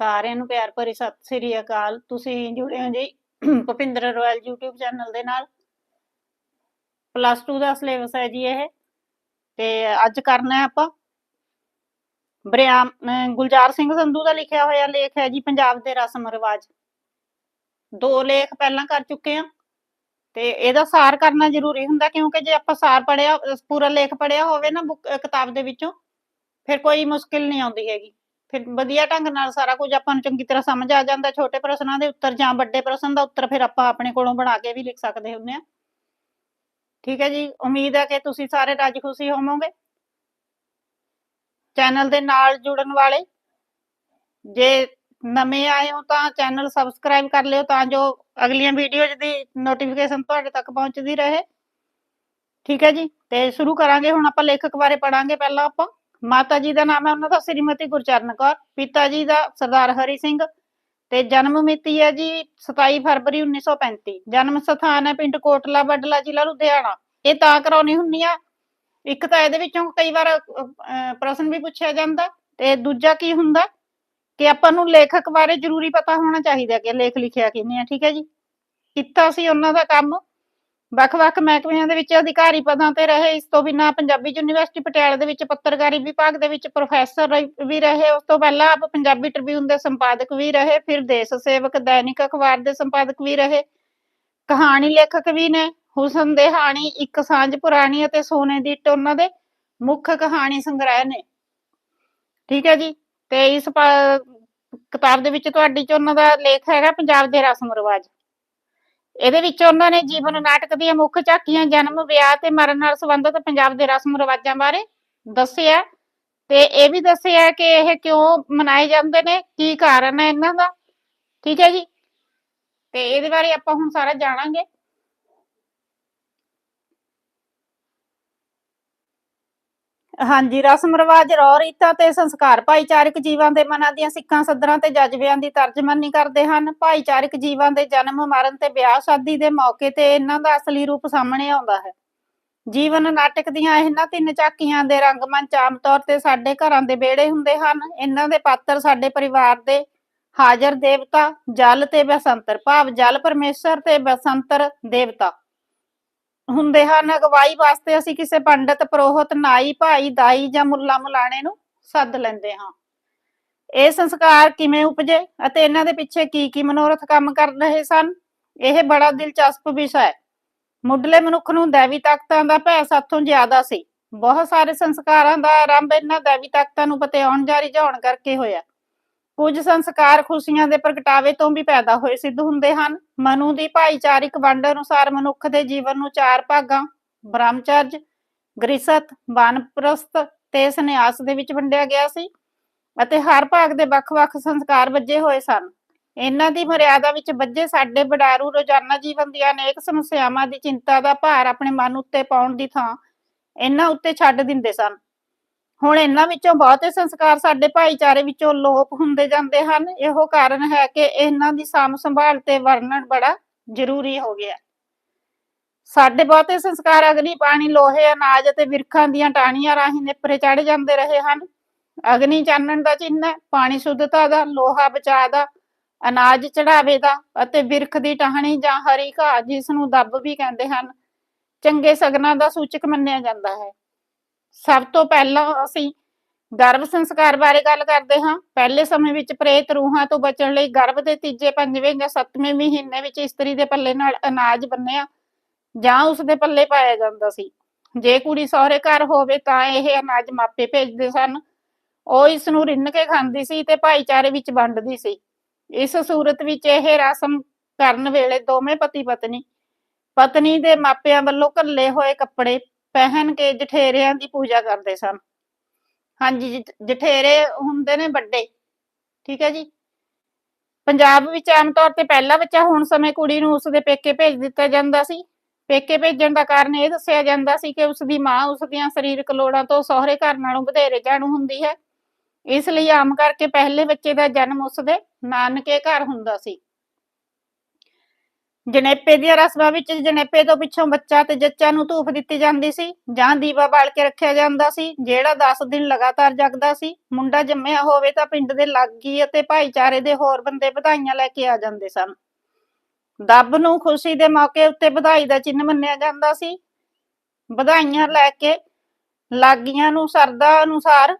ਸਾਰਿਆਂ ਨੂੰ ਪਿਆਰ ਭਰੀ ਸਤਿ ਸ੍ਰੀ ਅਕਾਲ। ਤੁਸੀਂ ਜੁੜੇ ਹੋ ਜੀ ਭੁਪਿੰਦਰ ਰੋਇਲ YouTube ਚੈਨਲ ਦੇ ਨਾਲ। ਪਲੱਸ 2 ਦਾ ਸਿਲੇਬਸ ਹੈ ਜੀ ਇਹ। ਤੇ ਅੱਜ ਕਰਨਾ ਹੈ ਆਪਾਂ ਬਰਿਆਮ ਗੁਲਜ਼ਾਰ ਸਿੰਘ ਸੰਧੂ ਦਾ ਲਿਖਿਆ ਹੋਇਆ ਲੇਖ ਹੈ ਜੀ, ਪੰਜਾਬ ਦੇ ਰਸਮ ਰਿਵਾਜ। ਦੋ ਲੇਖ ਪਹਿਲਾਂ ਕਰ ਚੁੱਕੇ ਆ ਤੇ ਇਹਦਾ ਸਾਰ ਕਰਨਾ ਜ਼ਰੂਰੀ ਹੁੰਦਾ ਕਿਉਂਕਿ ਜੇ ਆਪਾਂ ਸਾਰ ਪੜਿਆ ਪੂਰਾ ਲੇਖ ਪੜਿਆ ਹੋਵੇ ਨਾ ਬੁੱਕ ਕਿਤਾਬ ਦੇ ਵਿੱਚੋਂ, ਫਿਰ ਕੋਈ ਮੁਸ਼ਕਿਲ ਨਹੀਂ ਆਉਂਦੀ ਹੈਗੀ। ਫਿਰ ਵਧੀਆ ਢੰਗ ਨਾਲ ਸਾਰਾ ਕੁਝ ਆਪਾਂ ਨੂੰ ਚੰਗੀ ਤਰ੍ਹਾਂ ਸਮਝ ਆ ਜਾਂਦਾ, ਛੋਟੇ ਪ੍ਰਸ਼ਨਾਂ ਦੇ ਉੱਤਰ ਜਾਂ ਵੱਡੇ ਪ੍ਰਸ਼ਨ ਦਾ ਉੱਤਰ ਫਿਰ ਆਪਾਂ ਆਪਣੇ ਕੋਲੋਂ ਬਣਾ ਕੇ ਵੀ ਲਿਖ ਸਕਦੇ ਹੁੰਦੇ ਆ ਠੀਕ ਹੈ ਜੀ, ਉਮੀਦ ਹੈ ਕਿ ਤੁਸੀਂ ਸਾਰੇ ਰਾਜੀ ਖੁਸ਼ੀ ਹੋਵੋਗੇ। ਚੈਨਲ ਦੇ ਨਾਲ ਜੁੜਨ ਵਾਲੇ, ਜੇ ਨਵੇਂ ਆਏ ਹੋ ਤਾਂ ਚੈਨਲ ਸਬਸਕ੍ਰਾਈਬ ਕਰ ਲਿਓ ਤਾਂ ਜੋ ਅਗਲੀਆਂ ਵੀਡੀਓਜ਼ ਦੀ ਨੋਟੀਫਿਕੇਸ਼ਨ ਤੁਹਾਡੇ ਤੱਕ ਪਹੁੰਚਦੀ ਰਹੇ। ਠੀਕ ਹੈ ਜੀ, ਤੇ ਸ਼ੁਰੂ ਕਰਾਂਗੇ, ਹੁਣ ਆਪਾਂ ਲੇਖਕ ਬਾਰੇ ਪੜਾਂਗੇ ਪਹਿਲਾਂ ਆਪਾਂ। ਮਾਤਾ ਜੀ ਦਾ ਨਾਮ ਹੈ ਉਹਨਾਂ ਦਾ, ਸ੍ਰੀਮਤੀ ਗੁਰਚਰਨ ਕੌਰ। ਪਿਤਾ ਜੀ ਦਾ ਸਰਦਾਰ ਹਰੀ ਸਿੰਘ ਤੇ ਜਨਮ ਮਿਤੀ ਹੈ ਜੀ 27 ਫਰਵਰੀ 1935 ਜਨਮ ਸਥਾਨ ਹੈ ਪਿੰਡ ਕੋਟਲਾ, ਬਡਲਾ ਜ਼ਿਲ੍ਹਾ ਲੁਧਿਆਣਾ। ਇਹ ਤਾਂ ਕਰਾਉਣੀ ਹੁੰਦੀ ਆ। ਇੱਕ ਤਾਂ ਇਹਦੇ ਵਿੱਚੋਂ ਕਈ ਵਾਰ ਪ੍ਰਸ਼ਨ ਵੀ ਪੁੱਛਿਆ ਜਾਂਦਾ। ਤੇ ਦੂਜਾ ਕੀ ਹੁੰਦਾ? ਕਿ ਆਪਾਂ ਨੂੰ ਲੇਖਕ ਬਾਰੇ ਜ਼ਰੂਰੀ ਪਤਾ ਹੋਣਾ ਚਾਹੀਦਾ ਕਿ ਲੇਖ ਲਿਖਿਆ ਕਿਹਨੇ ਆ, ਠੀਕ ਹੈ ਜੀ? ਕੀਤਾ ਸੀ ਉਹਨਾਂ ਦਾ ਕੰਮ। ਵੱਖ-ਵੱਖ ਮਹਿਕਮਿਆਂ ਦੇ ਵਿੱਚ ਅਧਿਕਾਰੀ ਪਦਾਂ ਤੇ ਰਹੇ, ਇਸ ਤੋਂ ਬਿਨਾਂ ਪੰਜਾਬੀ ਯੂਨੀਵਰਸਿਟੀ ਪਟਿਆਲਾ ਦੇ ਵਿੱਚ ਪੱਤਰਕਾਰੀ ਵਿਭਾਗ ਦੇ ਵਿੱਚ ਪ੍ਰੋਫੈਸਰ ਰਹੀ- ਵੀ ਰਹੇ, ਉਸ ਤੋਂ ਪਹਿਲਾਂ ਆਪ ਪੰਜਾਬੀ ਟ੍ਰਿਬਿਊਨ ਦੇ ਸੰਪਾਦਕ ਵੀ ਰਹੇ, ਫਿਰ ਦੇਸ਼ ਸੇਵਕ, ਦੈਨਿਕ ਅਖਬਾਰ ਦੇ ਸੰਪਾਦਕ ਵੀ ਰਹੇ, ਕਹਾਣੀ ਲੇਖਕ ਵੀ ਨੇ, ਹੁਸਨ ਦੇ ਹਾਣੀ, ਇੱਕ ਸਾਂਝ ਪੁਰਾਣੀ ਅਤੇ ਸੋਨੇ ਦੀ ਇੱਟ ਉਹਨਾਂ ਦੇ ਮੁੱਖ ਕਹਾਣੀ ਸੰਗ੍ਰਹਿ ਨੇ। ਠੀਕ ਹੈ ਜੀ, ਤੇ ਇਸ ਪ- ਕਿਤਾਬ ਦੇ ਵਿੱਚ ਤੁਹਾਡੀ ਚ ਉਹਨਾਂ ਦਾ ਲੇਖ ਹੈਗਾ, ਪੰਜਾਬ ਦੇ ਰਸਮ ਰਿਵਾਜ। ਇਹਦੇ ਵਿੱਚ ਉਹਨਾਂ ਨੇ ਜੀਵਨ ਨਾਟਕ ਦੀਆਂ ਮੁੱਖ ਝਾਕੀਆਂ ਜਨਮ, ਵਿਆਹ ਤੇ ਮਰਨ ਨਾਲ ਸੰਬੰਧਿਤ ਪੰਜਾਬ ਦੇ ਰਸਮ ਰਿਵਾਜਾਂ ਬਾਰੇ ਦੱਸਿਆ ਤੇ ਇਹ ਵੀ ਦੱਸਿਆ ਕਿ ਇਹ ਕਿਉਂ ਮਨਾਏ ਜਾਂਦੇ ਨੇ, ਕੀ ਕਾਰਨ ਹੈ ਇਹਨਾਂ ਦਾ, ਠੀਕ ਹੈ ਜੀ? ਤੇ ਇਹਦੇ ਬਾਰੇ ਆਪਾਂ ਹੁਣ ਸਾਰਾ ਜਾਣਾਂਗੇ। ਹਾਂਜੀ, ਰਸਮ ਰਿਵਾਜ ਰੌ ਰੀਤਾਂ ਤੇ ਸੰਸਕਾਰ ਭਾਈਚਾਰਕ ਜੀਵਾਂ ਦੇ ਮਨਾਂ ਦੀਆਂ ਸਿੱਖਾਂ ਸੱਦਰਾਂ ਤੇ ਜਜ਼ਬਿਆਂ ਦੀ ਤਰਜਮਾਨੀ ਕਰਦੇ ਹਨ। ਭਾਈਚਾਰਕ ਜੀਵਾਂ ਦੇ ਜਨਮ, ਮਰਨ ਤੇ ਵਿਆਹ ਸ਼ਾਦੀ ਦੇ ਮੌਕੇ ਤੇ ਇਹਨਾਂ ਦਾ ਅਸਲੀ ਰੂਪ ਸਾਹਮਣੇ ਆਉਂਦਾ ਹੈ। ਜੀਵਨ ਨਾਟਕ ਦੀਆਂ ਇਹਨਾਂ ਤਿੰਨ ਝਾਕੀਆਂ ਦੇ ਰੰਗਮੰਚ ਆਮ ਤੌਰ ਤੇ ਸਾਡੇ ਘਰਾਂ ਦੇ ਵਿਹੜੇ ਹੁੰਦੇ ਹਨ। ਇਹਨਾਂ ਦੇ ਪਾਤਰ ਸਾਡੇ ਪਰਿਵਾਰ ਦੇ ਹਾਜ਼ਰ ਦੇਵਤਾ, ਜਲ ਤੇ ਬਸੰਤਰ, ਭਾਵ ਜਲ ਪਰਮੇਸ਼ਰ ਤੇ ਬਸੰਤਰ ਦੇਵਤਾ। ਹੁੰਦੇ ਹਨ, ਅਗਵਾਈ ਵਾਸਤੇ ਅਸੀਂ ਕਿਸੇ ਪੰਡਤ, ਪ੍ਰੋਹਤ, ਨਾਈ, ਭਾਈ, ਦਾਈ ਜਾਂ ਮੁੱਲਾ ਮੁਲਾਣੇ ਨੂੰ ਸੱਦ ਲੈਂਦੇ ਹਾਂ। ਇਹ ਸੰਸਕਾਰ ਕਿਵੇਂ ਉਪਜੇ ਅਤੇ ਇਹਨਾਂ ਦੇ ਪਿੱਛੇ ਕੀ ਕੀ ਮਨੋਰਥ ਕੰਮ ਕਰ ਰਹੇ ਸਨ? ਇਹ ਬੜਾ ਦਿਲਚਸਪ ਵਿਸ਼ਾ ਹੈ। ਮੁੱਢਲੇ ਮਨੁੱਖ ਨੂੰ ਦੇਵੀ ਤਾਕਤਾਂ ਦਾ ਭੈ ਸਾਥੋਂ ਜ਼ਿਆਦਾ ਸੀ। ਬਹੁਤ ਸਾਰੇ ਸੰਸਕਾਰਾਂ ਦਾ ਆਰੰਭ ਇਹਨਾਂ ਦੇਵੀ ਤਾਕਤਾਂ ਨੂੰ ਪਤਿਆਉਣ ਜਾਂ ਰਿਝਾਉਣ ਕਰਕੇ ਹੋਇਆ। ਕੁਝ ਸੰਸਕਾਰ ਖੁਸ਼ੀਆਂ ਦੇ ਪ੍ਰਗਟਾਵੇ ਤੋਂ ਵੀ ਪੈਦਾ ਹੋਏ ਸਿੱਧ ਹੁੰਦੇ ਹਨ। ਮਨੂ ਦੀ ਭਾਈਚਾਰਿਕ ਵੰਡ ਅਨੁਸਾਰ ਮਨੁੱਖ ਦੇ ਜੀਵਨ ਨੂੰ ਚਾਰ ਭਾਗਾਂ, ਬ੍ਰਹਮਚਰਜ ਗ੍ਰਿਸਤ ਵਾਨਪ੍ਰਸਥ ਤੇ ਸੰਨਿਆਸ ਦੇ ਵਿੱਚ ਵੰਡਿਆ ਗਿਆ ਸੀ ਅਤੇ ਹਰ ਭਾਗ ਦੇ ਵੱਖ-ਵੱਖ ਸੰਸਕਾਰ ਵੱਜੇ ਹੋਏ ਸਨ। ਇਹਨਾਂ ਦੀ ਮਰਿਆਦਾ ਵਿੱਚ ਵੱਜੇ ਸਾਡੇ ਬਡਾਰੂ ਰੋਜ਼ਾਨਾ ਜੀਵਨ ਦੀਆਂ ਅਨੇਕ ਸਮੱਸਿਆਵਾਂ ਦੀ ਚਿੰਤਾ ਦਾ ਭਾਰ ਆਪਣੇ ਮਨ ਉੱਤੇ ਪਾਉਣ ਦੀ ਥਾਂ ਇਹਨਾਂ ਉੱਤੇ ਛੱਡ ਦਿੰਦੇ ਸਨ। ਹੁਣ ਇਹਨਾਂ ਵਿੱਚੋਂ ਬਹੁਤੇ ਸੰਸਕਾਰ ਸਾਡੇ ਭਾਈਚਾਰੇ ਵਿੱਚੋਂ ਲੋਪ ਹੁੰਦੇ ਜਾਂਦੇ ਹਨ। ਇਹੋ ਕਾਰਨ ਹੈ ਕਿ ਇਹਨਾਂ ਦੀ ਸਾਂਭ ਸੰਭਾਲ ਤੇ ਵਰਣਨ ਬੜਾ ਜ਼ਰੂਰੀ ਹੋ ਗਿਆ। ਸਾਡੇ ਬਹੁਤੇ ਸੰਸਕਾਰ ਅਗਨੀ, ਪਾਣੀ, ਲੋਹੇ, ਅਨਾਜ ਅਤੇ ਵਿਰਖਾਂ ਦੀਆਂ ਟਾਹਣੀਆਂ ਰਾਹੀਂ ਨੇਪਰੇ ਚੜ ਜਾਂਦੇ ਰਹੇ ਹਨ। ਅਗਨੀ ਚਾਨਣ ਦਾ ਚਿੰਨ੍ਹ ਹੈ ਪਾਣੀ ਸ਼ੁੱਧਤਾ ਦਾ, ਲੋਹਾ ਬਚਾਅ ਦਾ, ਅਨਾਜ ਚੜਾਵੇ ਦਾ ਅਤੇ ਬਿਰਖ ਦੀ ਟਾਹਣੀ ਜਾਂ ਹਰੀ ਘਾਹ ਜਿਸ ਨੂੰ ਦੱਬ ਵੀ ਕਹਿੰਦੇ ਹਨ, ਚੰਗੇ ਸਗਨਾਂ ਦਾ ਸੂਚਕ ਮੰਨਿਆ ਜਾਂਦਾ ਹੈ। ਸਭ ਤੋਂ ਪਹਿਲਾਂ ਅਸੀਂ ਗਰਭ ਸੰਸਕਾਰ ਬਾਰੇ ਗੱਲ ਕਰਦੇ ਹਾਂ। ਪਹਿਲੇ ਸਮੇਂ ਵਿੱਚ ਪ੍ਰੇਤ ਰੂਹਾਂ ਤੋਂ ਬਚਣ ਲਈ ਗਰਭ ਦੇ ਤੀਜੇ, ਪੰਜਵੇਂ ਜਾਂ ਸੱਤਵੇਂ ਮਹੀਨੇ ਵਿੱਚ ਇਸਤਰੀ ਦੇ ਪੱਲੇ ਨਾਲ ਅਨਾਜ ਬੰਨਿਆ ਜਾਂ ਉਸ ਦੇ ਪੱਲੇ ਪਾਇਆ ਜਾਂਦਾ ਸੀ। ਜੇ ਕੁੜੀ ਸਹੁਰੇ ਘਰ ਹੋਵੇ ਤਾਂ ਇਹ ਅਨਾਜ ਮਾਪੇ ਭੇਜਦੇ ਸਨ। ਉਹ ਇਸ ਨੂੰ ਰਿੰਨ ਕੇ ਖਾਂਦੀ ਸੀ ਤੇ ਭਾਈਚਾਰੇ ਵਿੱਚ ਵੰਡਦੀ ਸੀ। ਇਸ ਸੂਰਤ ਵਿੱਚ ਇਹ ਰਸਮ ਕਰਨ ਵੇਲੇ ਦੋਵੇਂ ਪਤੀ ਪਤਨੀ ਪਤਨੀ ਦੇ ਮਾਪਿਆਂ ਵੱਲੋਂ ਘੱਲੇ ਹੋਏ ਕੱਪੜੇ ਪਹਿਨ ਕੇ ਜਠੇਰਿਆਂ ਦੀ ਪੂਜਾ ਕਰਦੇ ਸਨ। ਹਾਂਜੀ ਜਠ- ਜਠੇਰੇ ਹੁੰਦੇ ਨੇ ਵੱਡੇ, ਠੀਕ ਹੈ ਜੀ। ਪੰਜਾਬ ਵਿੱਚ ਆਮ ਤੌਰ ਤੇ ਪਹਿਲਾ ਬੱਚਾ ਹੋਣ ਸਮੇਂ ਕੁੜੀ ਨੂੰ ਉਸਦੇ ਪੇਕੇ ਭੇਜ ਦਿੱਤਾ ਜਾਂਦਾ ਸੀ। ਪੇਕੇ ਭੇਜਣ ਦਾ ਕਾਰਨ ਇਹ ਦੱਸਿਆ ਜਾਂਦਾ ਸੀ ਕਿ ਉਸ ਦੀ ਮਾਂ ਉਸ ਦੀਆਂ ਸਰੀਰਕ ਲੋੜਾਂ ਤੋਂ ਸਹੁਰੇ ਘਰ ਨਾਲੋਂ ਵਧੇਰੇ ਜਾਣੂ ਹੁੰਦੀ ਹੈ। ਇਸ ਲਈ ਆਮ ਕਰਕੇ ਪਹਿਲੇ ਬੱਚੇ ਦਾ ਜਨਮ ਉਸਦੇ ਨਾਨਕੇ ਘਰ ਹੁੰਦਾ ਸੀ। ਜਣੇਪੇ ਦੀਆਂ ਰਸਮਾਂ ਵਿੱਚ ਜਣੇਪੇ ਤੋਂ ਪਿੱਛੋਂ ਬੱਚਾ ਤੇ ਜੱਚਾ ਨੂੰ ਧੂਫ ਦਿੱਤੀ ਜਾਂਦੀ ਸੀ, ਜਾਂ ਦੀਵਾ ਬਾਲ ਕੇ ਰੱਖਿਆ ਜਾਂਦਾ ਸੀ, ਜਿਹੜਾ 10 ਦਿਨ ਲਗਾਤਾਰ ਜਗਦਾ ਸੀ। ਮੁੰਡਾ ਜੰਮਿਆ ਹੋਵੇ ਤਾਂ ਪਿੰਡ ਦੇ ਲਾਗੀ ਅਤੇ ਭਾਈਚਾਰੇ ਦੇ ਹੋਰ ਬੰਦੇ ਵਧਾਈਆਂ ਲੈ ਕੇ ਆ ਜਾਂਦੇ ਸਨ। ਦੱਬ ਨੂੰ ਖੁਸ਼ੀ ਦੇ ਮੌਕੇ ਉੱਤੇ ਵਧਾਈ ਦਾ ਚਿੰਨ੍ਹ ਮੰਨਿਆ ਜਾਂਦਾ ਸੀ। ਵਧਾਈਆਂ ਲੈ ਕੇ ਲਾਗੀਆਂ ਨੂੰ ਸਰਦਾ ਅਨੁਸਾਰ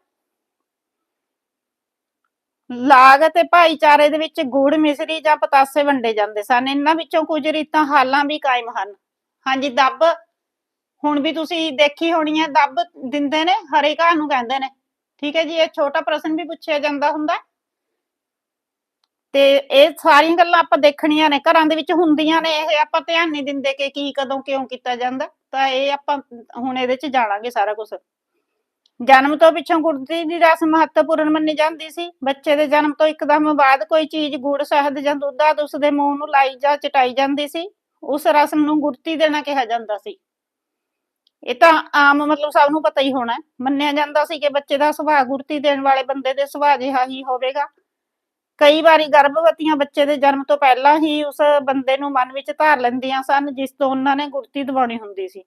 ਲਾਗ ਅਤੇ ਭਾਈਚਾਰੇ ਦੇ ਵਿੱਚ ਗੁੜ ਮਿਸਰੀ ਜਾਂ ਪਤਾਸੇ ਵੰਡੇ ਜਾਂਦੇ ਸਨ। ਇਹਨਾਂ ਵਿੱਚੋਂ ਕੁਝ ਰੀਤਾਂ ਹਾਲਾਂ ਵੀ ਕਾਇਮ ਹਨ। ਹਾਂਜੀ, ਦੱਬ। ਹੁਣ ਵੀ ਤੁਸੀਂ ਦੇਖੀ ਹੋਣੀ ਹੈ, ਦੱਬ ਦਿੰਦੇ ਨੇ, ਹਰੇ ਘਾਹ ਨੂੰ ਕਹਿੰਦੇ ਨੇ। ਠੀਕ ਹੈ ਜੀ, ਇਹ ਛੋਟਾ ਪ੍ਰਸ਼ਨ ਵੀ ਪੁੱਛਿਆ ਜਾਂਦਾ ਹੁੰਦਾ। ਤੇ ਇਹ ਸਾਰੀਆਂ ਗੱਲਾਂ ਆਪਾਂ ਦੇਖਣੀਆਂ ਨੇ। ਘਰਾਂ ਦੇ ਵਿੱਚ ਹੁੰਦੀਆਂ ਨੇ, ਇਹ ਆਪਾਂ ਧਿਆਨ ਨਹੀਂ ਦਿੰਦੇ ਕਿ ਕੀ, ਕਦੋਂ ਕਿਉਂ ਕੀਤਾ ਜਾਂਦਾ। ਤਾਂ ਇਹ ਆਪਾਂ ਹੁਣ ਇਹਦੇ ਚ ਜਾਣਾਂਗੇ ਸਾਰਾ ਕੁਝ ਜਨਮ ਤੋਂ ਪਿੱਛੋਂ ਗੁੜਤੀ ਦੀ ਰਸਮ ਮਹੱਤਵਪੂਰਨ ਮੰਨੀ ਜਾਂਦੀ ਸੀ। ਬੱਚੇ ਦੇ ਜਨਮ ਤੋਂ ਇੱਕਦਮ ਬਾਅਦ ਕੋਈ ਚੀਜ਼ ਗੁੜ, ਸ਼ਹਿਦ ਜਾਂ ਦੁੱਧ ਆਦਿ ਉਸ ਦੇ ਮੂੰਹ ਨੂੰ ਲਾਈ ਜਾਂ ਚਟਾਈ ਜਾਂਦੀ ਸੀ। ਉਸ ਰਸਮ ਨੂੰ ਗੁੜਤੀ ਦੇਣਾ ਕਿਹਾ ਜਾਂਦਾ ਸੀ। ਇਹ ਤਾਂ ਆਮ ਮਤਲਬ ਸਭ ਨੂੰ ਪਤਾ ਹੀ ਹੋਣਾ ਮੰਨਿਆ ਜਾਂਦਾ ਸੀ ਕਿ ਬੱਚੇ ਦਾ ਸੁਭਾਅ ਗੁੜਤੀ ਦੇਣ ਵਾਲੇ ਬੰਦੇ ਦੇ ਸੁਭਾਅ ਜਿਹਾ ਹੀ ਹੋਵੇਗਾ। ਕਈ ਵਾਰੀ ਗਰਭਵਤੀਆਂ ਬੱਚੇ ਦੇ ਜਨਮ ਤੋਂ ਪਹਿਲਾਂ ਹੀ ਉਸ ਬੰਦੇ ਨੂੰ ਮਨ ਵਿੱਚ ਧਾਰ ਲੈਂਦੀਆਂ ਸਨ, ਜਿਸ ਤੋਂ ਉਹਨਾਂ ਨੇ ਗੁੜਤੀ ਦਿਵਾਉਣੀ ਹੁੰਦੀ ਸੀ।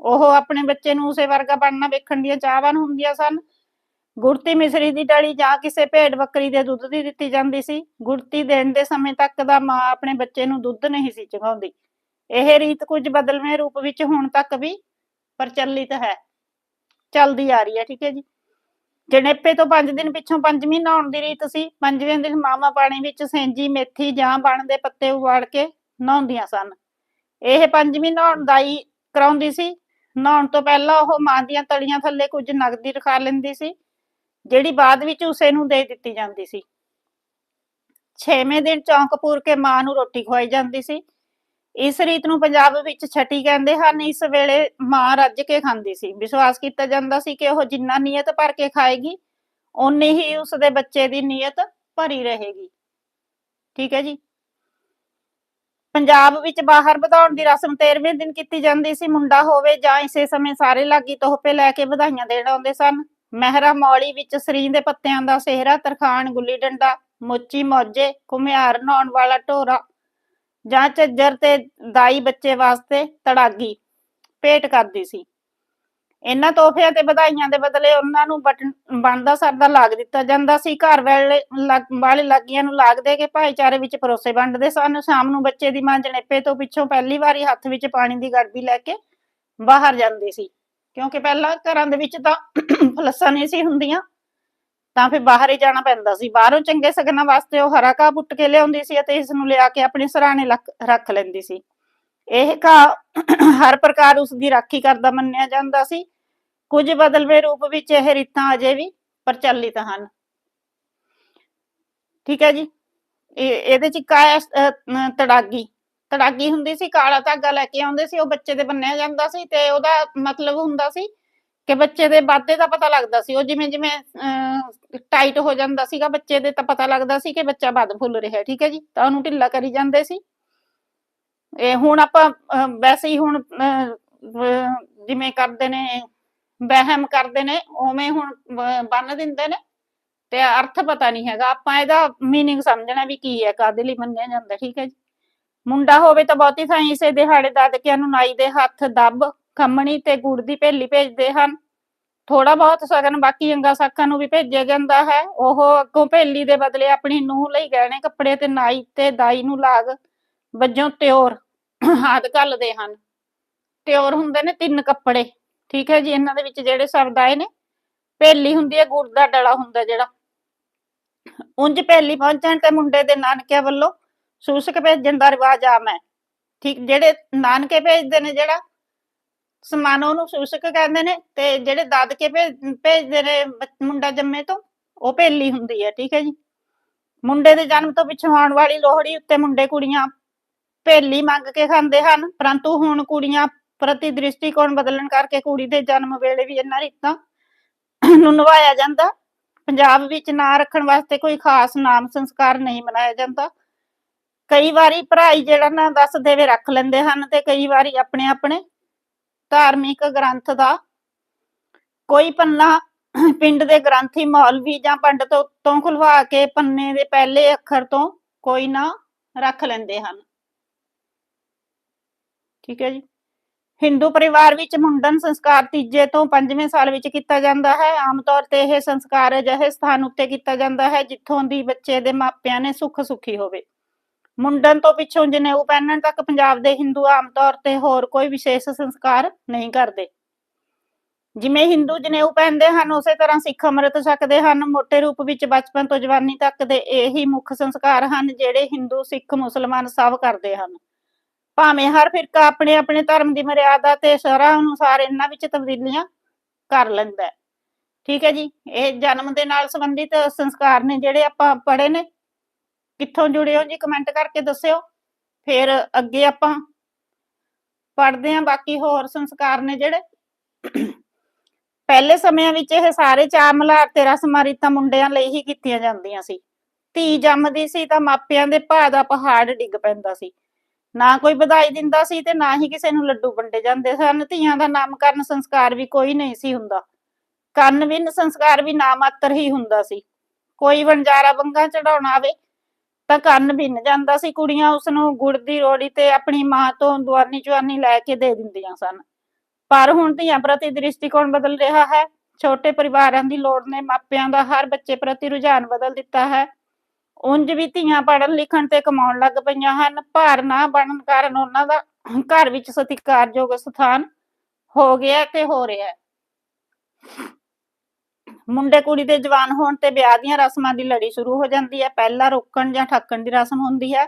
ਉਹ ਆਪਣੇ ਬੱਚੇ ਨੂੰ ਉਸੇ ਵਰਗਾ ਬਣਨਾ ਵੇਖਣ ਦੀਆਂ ਚਾਹਵਾਨ ਹੁੰਦੀਆਂ ਸਨ। ਗੁੜਤੀ ਮਿਸਰੀ ਦੀ ਡਲੀ ਜਾਂ ਕਿਸੇ ਭੇਡ ਬੱਕਰੀ ਦੇ ਦੁੱਧ ਦੀ ਦਿੱਤੀ ਜਾਂਦੀ ਸੀ। ਗੁੜਤੀ ਦੇਣ ਦੇ ਸਮੇਂ ਤੱਕ ਦਾ ਮਾਂ ਆਪਣੇ ਬੱਚੇ ਨੂੰ ਦੁੱਧ ਨਹੀਂ ਸੀ ਚੁਗਾਉਂਦੀ। ਇਹ ਰੀਤ ਕੁਝ ਬਦਲਵੇਂ ਰੂਪ ਵਿੱਚ ਹੁਣ ਤੱਕ ਵੀ ਪ੍ਰਚਲਿਤ ਹੈ। ਚੱਲਦੀ ਆ ਰਹੀ ਹੈ, ਠੀਕ ਹੈ ਜੀ। ਜਣੇਪੇ ਤੋਂ 5 ਦਿਨ ਪਿੱਛੋਂ ਪੰਜਵੀਂ ਨਹਾਉਣ ਦੀ ਰੀਤ ਸੀ। ਪੰਜਵੇਂ ਦਿਨ ਮਾਮਾ ਪਾਣੀ ਵਿੱਚ ਸੈਂਜੀ, ਮੇਥੀ ਜਾਂ ਬਣ ਦੇ ਪੱਤੇ ਉਬਾਲ ਕੇ ਨਹਾਉਂਦੀਆਂ ਸਨ। ਇਹ ਪੰਜਵੀਂ ਨਹਾਉਣ ਦਾਈ ਕਰਾਉਂਦੀ ਸੀ। ਨਹਾਉਣ ਤੋਂ ਪਹਿਲਾਂ ਉਹ ਮਾਂ ਦੀਆਂ ਤਲੀਆਂ ਥੱਲੇ ਕੁਝ ਨਗਦੀ ਰਖਾ ਲੈਂਦੀ ਸੀ, ਜਿਹੜੀ ਬਾਅਦ ਵਿੱਚ ਉਸੇ ਨੂੰ ਦੇ ਦਿੱਤੀ ਜਾਂਦੀ ਸੀ। ਛੇਵੇਂ ਦਿਨ ਚੌਂਕ ਕੇ ਮਾਂ ਨੂੰ ਰੋਟੀ ਖਵਾਈ ਜਾਂਦੀ ਸੀ। ਇਸ ਰੀਤ ਨੂੰ ਪੰਜਾਬ ਵਿੱਚ ਛਟੀ ਕਹਿੰਦੇ ਹਨ, ਇਸ ਵੇਲੇ ਮਾਂ ਰੱਜ ਕੇ ਖਾਂਦੀ ਸੀ। ਵਿਸ਼ਵਾਸ ਕੀਤਾ ਜਾਂਦਾ ਸੀ ਕਿ ਉਹ ਜਿੰਨਾ ਨੀਅਤ ਭਰ ਕੇ ਖਾਏਗੀ, ਓਨੀ ਹੀ ਉਸ ਦੇ ਬੱਚੇ ਦੀ ਨੀਅਤ ਭਰੀ ਰਹੇਗੀ। ਠੀਕ ਹੈ ਜੀ? ਪੰਜਾਬ ਵਿੱਚ ਬਾਹਰ ਵਧਾਉਣ ਦੀ ਰਸਮ 13ਵੇਂ ਦਿਨ ਕੀਤੀ ਜਾਂਦੀ ਸੀ। ਮੁੰਡਾ ਹੋਵੇ ਜਾਂ ਇਸੇ ਸਮੇਂ ਸਾਰੇ ਲਾਗੀ ਤੋਹਫੇ ਲੈ ਕੇ ਵਧਾਈਆਂ ਦੇਣ ਆਉਂਦੇ ਸਨ। ਮਹਿਰਾ ਮੌਲੀ ਵਿੱਚ ਸਰੀ ਦੇ ਪੱਤਿਆਂ ਦਾ ਸਿਹਰਾ, ਤਰਖਾਣ, ਗੁੱਲੀ ਡੰਡਾ, ਮੋਚੀ, ਮੌਜੇ, ਘੁਮਿਆਰ, ਨਹਾਉਣ ਵਾਲਾ ਢੋਰਾ ਜਾਂ ਝੱਜਰ ਤੇ ਦਾਈ ਬੱਚੇ ਵਾਸਤੇ ਤੜਾਗੀ ਭੇਟ ਕਰਦੀ ਸੀ। ਇਹਨਾਂ ਤੋਹਫਿਆਂ ਤੇ ਵਧਾਈਆਂ ਦੇ ਬਦਲੇ ਉਹਨਾਂ ਨੂੰ ਬਟਨ ਬਣਦਾ ਸਰਦਾ ਲਾਗ ਦਿੱਤਾ ਜਾਂਦਾ ਸੀ। ਘਰ ਵਾਲੇ ਲੱਗ- ਵਾਲੇ ਲਾਗੀਆਂ ਨੂੰ ਲਾਗ ਦੇ ਕੇ ਭਾਈਚਾਰੇ ਵਿੱਚ ਪਰੋਸੇ ਵੰਡਦੇ ਸਨ। ਸ਼ਾਮ ਨੂੰ ਬੱਚੇ ਦੀ ਮਾਂ ਜਣੇਪੇ ਤੋਂ ਪਿੱਛੋਂ ਪਹਿਲੀ ਵਾਰੀ ਹੱਥ ਵਿੱਚ ਪਾਣੀ ਦੀ ਗੜਬੀ ਲੈ ਕੇ ਬਾਹਰ ਜਾਂਦੀ ਸੀ। ਕਿਉਂਕਿ ਪਹਿਲਾਂ ਘਰਾਂ ਦੇ ਵਿੱਚ ਤਾਂ ਫਲੱਸਾਂ ਨਹੀਂ ਸੀ ਹੁੰਦੀਆਂ, ਤਾਂ ਫਿਰ ਬਾਹਰ ਹੀ ਜਾਣਾ ਪੈਂਦਾ ਸੀ। ਬਾਹਰੋਂ ਚੰਗੇ ਸਗਨਾਂ ਵਾਸਤੇ ਉਹ ਹਰਾ ਘਾਹ ਪੁੱਟ ਕੇ ਲਿਆਉਂਦੀ ਸੀ ਅਤੇ ਇਸ ਨੂੰ ਲਿਆ ਕੇ ਆਪਣੇ ਸਰਾਣੇ ਰੱਖ ਲੈਂਦੀ ਸੀ। ਇਹ ਘਾਹ ਹਰ ਪ੍ਰਕਾਰ ਉਸ ਦੀ ਰਾਖੀ ਕਰਦਾ ਮੰਨਿਆ ਜਾਂਦਾ ਸੀ। ਕੁਝ ਬਦਲਵੇਂ ਰੂਪ ਵਿੱਚ ਇਹ ਰੀਤਾਂ ਅਜੇ ਵੀ ਪ੍ਰਚਲਿਤ ਹਨ। ਠੀਕ ਹੈ ਜੀ। ਇਹਦੇ ਚ ਕਾ ਤੜਾਗੀ। ਤੜਾਗੀ ਹੁੰਦੀ ਸੀ, ਕਾਲਾ ਧਾਗਾ ਲੈ ਕੇ ਆਉਂਦੇ ਸੀ, ਉਹ ਬੱਚੇ ਦੇ ਬੰਨਿਆ ਜਾਂਦਾ ਸੀ ਤੇ ਉਹਦਾ ਮਤਲਬ ਹੁੰਦਾ ਸੀ ਕਿ ਬੱਚੇ ਦੇ ਵਾਧੇ ਦਾ ਪਤਾ ਲੱਗਦਾ ਸੀ। ਉਹ ਜਿਵੇਂ ਜਿਵੇਂ ਟਾਈਟ ਹੋ ਜਾਂਦਾ ਸੀਗਾ ਬੱਚੇ ਦੇ ਤਾਂ ਪਤਾ ਲੱਗਦਾ ਸੀ ਕਿ ਬੱਚਾ ਵੱਧ ਫੁੱਲ ਰਿਹਾ, ਠੀਕ ਹੈ ਜੀ। ਤਾਂ ਉਹਨੂੰ ਢਿੱਲਾ ਕਰੀ ਜਾਂਦੇ ਸੀ। ਇਹ ਹੁਣ ਆਪਾਂ ਅਹ, ਵੈਸੇ ਹੀ ਹੁਣ ਅਹ, ਅਹ, ਜਿਵੇਂ ਕਰਦੇ ਨੇ ਵਹਿਮ ਕਰਦੇ ਨੇ ਉਵੇਂ ਹੁਣ ਬ- ਬੰਨ ਦਿੰਦੇ ਨੇ ਤੇ ਅਰਥ ਪਤਾ ਨਹੀਂ ਹੈਗਾ ਆਪਾਂ ਇਹਦਾ मीनिंग ਸਮਝਣਾ ਵੀ ਕੀ ਹੈ ਕਾਦੇ ਲਈ ਮੰਨਿਆ ਜਾਂਦਾ ਠੀਕ ਹੈ ਜੀ ਮੁੰਡਾ ਹੋਵੇ ਤਾਂ ਬਹੁਤੀ ਥਾਂ ਇਸੇ ਦਿਹਾੜੇ ਦਾਦਕਿਆਂ ਨੂੰ ਨਾਈ ਦੇ ਹੱਥ ਦੱਬ ਖੰਮਣੀ ਤੇ ਗੁੜ ਦੀ ਭੇਲੀ ਭੇਜਦੇ ਹਨ ਥੋੜਾ ਬਹੁਤ ਸਗਨ ਬਾਕੀ ਅੰਗਾ ਸਾਕਾਂ ਨੂੰ ਵੀ ਭੇਜਿਆ ਜਾਂਦਾ ਹੈ ਉਹ ਅੱਗੋਂ ਭੇਲੀ ਦੇ ਬਦਲੇ ਆਪਣੀ ਨੂੰਹ ਲਈ ਗਹਿਣੇ ਕੱਪੜੇ ਤੇ ਨਾਈ ਤੇ ਦਾਈ ਨੂੰ ਲਾਗ ਵਜੋਂ ਤਿਉਰ ਆਦ ਘੱਲਦੇ ਹਨ। ਤਿਉਰ ਹੁੰਦੇ ਨੇ ਤਿੰਨ ਕੱਪੜੇ, ਠੀਕ ਹੈ ਜੀ? ਇਹਨਾਂ ਦੇ ਵਿੱਚ ਜਿਹੜੇ ਸ਼ਬਦ ਆਏ ਨੇ, ਭੇਲੀ ਹੁੰਦੀ ਹੈ, ਗੁੜ ਦਾ ਡਲਾ ਹੁੰਦਾ ਜਿਹੜਾ। ਉਂਝ ਭੇਲੀ ਪਹੁੰਚਣ ਤੇ ਮੁੰਡੇ ਦੇ ਨਾਨਕਿਆਂ ਵੱਲੋਂ ਸੂਸਕ ਭੇਜਣ ਦਾ ਰਿਵਾਜ ਆਮ ਹੈ। ਠੀਕ, ਜਿਹੜੇ ਨਾਨਕੇ ਭੇਜਦੇ ਨੇ ਜਿਹੜਾ, ਸਮਾਨ ਉਹਨੂੰ ਸੂਸਕ ਕਹਿੰਦੇ ਨੇ ਤੇ ਜਿਹੜੇ ਦਾਦਕੇ ਭੇਜਦੇ ਨੇ ਮੁੰਡਾ ਜੰਮੇ ਤੋਂ, ਉਹ ਭੇਲੀ ਹੁੰਦੀ ਹੈ, ਠੀਕ ਹੈ ਜੀ? ਮੁੰਡੇ ਦੇ ਜਨਮ ਤੋਂ ਪਿੱਛੋਂ ਆਉਣ ਵਾਲੀ ਲੋਹੜੀ ਉੱਤੇ ਮੁੰਡੇ ਕੁੜੀਆਂ ਭੇਲੀ ਮੰਗ ਕੇ ਖਾਂਦੇ ਹਨ, ਪਰੰਤੂ ਹੁਣ ਕੁੜੀਆਂ ਪ੍ਰਤੀ ਦ੍ਰਿਸ਼ਟੀਕੋਣ ਬਦਲਣ ਕਰਕੇ ਕੁੜੀ ਦੇ ਜਨਮ ਵੇਲੇ ਵੀ ਇਹਨਾਂ ਰੀਤਾਂ ਨੂੰ ਨਿਭਾਇਆ ਜਾਂਦਾ। ਪੰਜਾਬ ਵਿੱਚ ਨਾਂ ਰੱਖਣ ਵਾਸਤੇ ਕੋਈ ਖਾਸ ਨਾਮ ਸੰਸਕਾਰ ਨਹੀਂ ਮਨਾਇਆ ਜਾਂਦਾ। ਕਈ ਵਾਰੀ ਭਰਾਈ ਜਿਹੜਾ ਨਾ ਦੱਸ ਦੇਵੇ ਰੱਖ ਲੈਂਦੇ ਹਨ ਤੇ ਕਈ ਵਾਰੀ ਆਪਣੇ ਆਪਣੇ ਧਾਰਮਿਕ ਗ੍ਰੰਥ ਦਾ ਕੋਈ ਪੰਨਾ ਪਿੰਡ ਦੇ ਗ੍ਰੰਥੀ ਮੌਲਵੀ ਜਾਂ ਪੰਡਤ ਤੋਂ ਖੁਲਵਾ ਕੇ ਪੰਨੇ ਦੇ ਪਹਿਲੇ ਅੱਖਰ ਤੋਂ ਕੋਈ ਨਾ ਰੱਖ ਲੈਂਦੇ ਹਨ। ਠੀਕ ਹੈ ਜੀ। ਹਿੰਦੂ ਪਰਿਵਾਰ ਵਿੱਚ ਮੁੰਡਨ ਸੰਸਕਾਰ ਤੀਜੇ ਤੋਂ ਪੰਜਵੇਂ ਸਾਲ ਵਿੱਚ ਕੀਤਾ ਜਾਂਦਾ ਹੈ। ਆਮ ਤੌਰ ਤੇ ਇਹ ਸੰਸਕਾਰ ਅਜਿਹੇ ਸਥਾਨ ਉੱਤੇ ਕੀਤਾ ਜਾਂਦਾ ਹੈ ਜਿੱਥੋਂ ਦੀ ਬੱਚੇ ਦੇ ਮਾਪਿਆਂ ਨੇ ਸੁੱਖ ਸੁਖੀ ਹੋਵੇ। ਮੁੰਡਨ ਤੋਂ ਪਿੱਛੋਂ ਜਨੇਊ ਪਹਿਨਣ ਤੱਕ ਪੰਜਾਬ ਦੇ ਹਿੰਦੂ ਆਮ ਤੌਰ ਤੇ ਹੋਰ ਕੋਈ ਵਿਸ਼ੇਸ਼ ਸੰਸਕਾਰ ਨਹੀਂ ਕਰਦੇ। ਜਿਵੇਂ ਹਿੰਦੂ ਜਨੇਊ ਪਹਿਨਦੇ ਹਨ, ਉਸੇ ਤਰ੍ਹਾਂ ਸਿੱਖ ਅੰਮ੍ਰਿਤ ਛਕਦੇ ਹਨ। ਮੋਟੇ ਰੂਪ ਵਿੱਚ ਬਚਪਨ ਤੋਂ ਜਵਾਨੀ ਤੱਕ ਦੇ ਇਹੀ ਮੁੱਖ ਸੰਸਕਾਰ ਹਨ, ਜਿਹੜੇ ਹਿੰਦੂ, ਸਿੱਖ, ਮੁਸਲਮਾਨ ਸਭ ਕਰਦੇ ਹਨ। ਭਾਵੇਂ ਹਰ ਫਿਰਕਾ ਆਪਣੇ ਆਪਣੇ ਧਰਮ ਦੀ ਮਰਿਆਦਾ ਤੇ ਸ਼ਰ੍ਹਾ ਅਨੁਸਾਰ ਇਹਨਾਂ ਵਿੱਚ ਤਬਦੀਲੀਆਂ ਕਰ ਲੈਂਦਾ ਹੈ। ਠੀਕ ਹੈ ਜੀ? ਇਹ ਜਨਮ ਦੇ ਨਾਲ ਸੰਬੰਧਿਤ ਸੰਸਕਾਰ ਨੇ ਜਿਹੜੇ ਆਪਾਂ ਪੜ੍ਹੇ ਨੇ, ਕਿੱਥੋਂ ਜੁੜੇ ਹੋ ਜੀ ਕਮੈਂਟ ਕਰਕੇ ਦੱਸਿਓ। ਫਿਰ ਅੱਗੇ ਆਪਾਂ ਪੜ੍ਹਦੇ ਹਾਂ, ਬਾਕੀ ਹੋਰ ਸੰਸਕਾਰ ਨੇ ਜਿਹੜੇ। ਪਹਿਲੇ ਸਮਿਆਂ ਵਿੱਚ ਇਹ ਸਾਰੇ ਚਾਰ ਮਲਾਰ ਤੇ ਰਸਮਾਂ ਰੀਤਾਂ ਮੁੰਡਿਆਂ ਲਈ ਹੀ ਕੀਤੀਆਂ ਜਾਂਦੀਆਂ ਸੀ। ਧੀ ਜੰਮਦੀ ਸੀ ਤਾਂ ਮਾਪਿਆਂ ਦੇ ਭਾਅ ਦਾ ਪਹਾੜ ਡਿੱਗ ਪੈਂਦਾ ਸੀ। ਨਾ ਕੋਈ ਵਧਾਈ ਦਿੰਦਾ ਸੀ ਤੇ ਨਾ ਹੀ ਕਿਸੇ ਨੂੰ ਲੱਡੂ ਵੰਡੇ ਜਾਂਦੇ ਸਨ। ਧੀਆਂ ਦਾ ਨਾਮਕਰਨ ਸੰਸਕਾਰ ਵੀ ਕੋਈ ਨਹੀਂ ਸੀ ਹੁੰਦਾ। ਕੰਨ ਸੰਸਕਾਰ ਵੀ ਨਾਮਾਤਰ ਹੀ ਹੁੰਦਾ ਸੀ। ਕੋਈ ਵਣਜਾਰਾ ਬੰਗਾ ਚੜਾਉਣਾ ਆਵੇ ਤਾਂ ਕੰਨ ਭਿੰਨ ਜਾਂਦਾ ਸੀ। ਕੁੜੀਆਂ ਉਸ ਨੂੰ ਗੁੜ ਦੀ ਰੋੜੀ ਤੇ ਆਪਣੀ ਮਾਂ ਤੋਂ ਦੁਆਨੀ ਚੁਆਨੀ ਲੈ ਕੇ ਦੇ ਦਿੰਦੀਆਂ ਸਨ। ਪਰ ਹੁਣ ਧੀਆਂ ਪ੍ਰਤੀ ਦ੍ਰਿਸ਼ਟੀਕੋਣ ਬਦਲ ਰਿਹਾ ਹੈ। ਛੋਟੇ ਪਰਿਵਾਰਾਂ ਦੀ ਲੋੜ ਨੇ ਮਾਪਿਆਂ ਦਾ ਹਰ ਬੱਚੇ ਪ੍ਰਤੀ ਰੁਝਾਨ ਬਦਲ ਦਿੱਤਾ ਹੈ। ਉਂਝ ਵੀ ਧੀਆਂ ਪੜਨ ਲਿਖਣ ਤੇ ਕਮਾਉਣ ਲੱਗ ਪਈਆਂ ਹਨ, ਭਾਰ ਨਾ ਬਣਨ ਕਾਰਨ ਉਹਨਾਂ ਦਾ ਘਰ ਵਿੱਚ ਸਤਿਕਾਰਯੋਗ ਸਥਾਨ ਹੋ ਗਿਆ ਤੇ ਹੋ ਰਿਹਾ ਹੈ। ਮੁੰਡੇ ਕੁੜੀ ਦੇ ਜਵਾਨ ਹੋਣ ਤੇ ਵਿਆਹ ਦੀਆਂ ਰਸਮਾਂ ਦੀ ਲੜੀ ਸ਼ੁਰੂ ਹੋ ਜਾਂਦੀ ਹੈ। ਪਹਿਲਾਂ ਰੋਕਣ ਜਾਂ ਠੱਕਣ ਦੀ ਰਸਮ ਹੁੰਦੀ ਹੈ।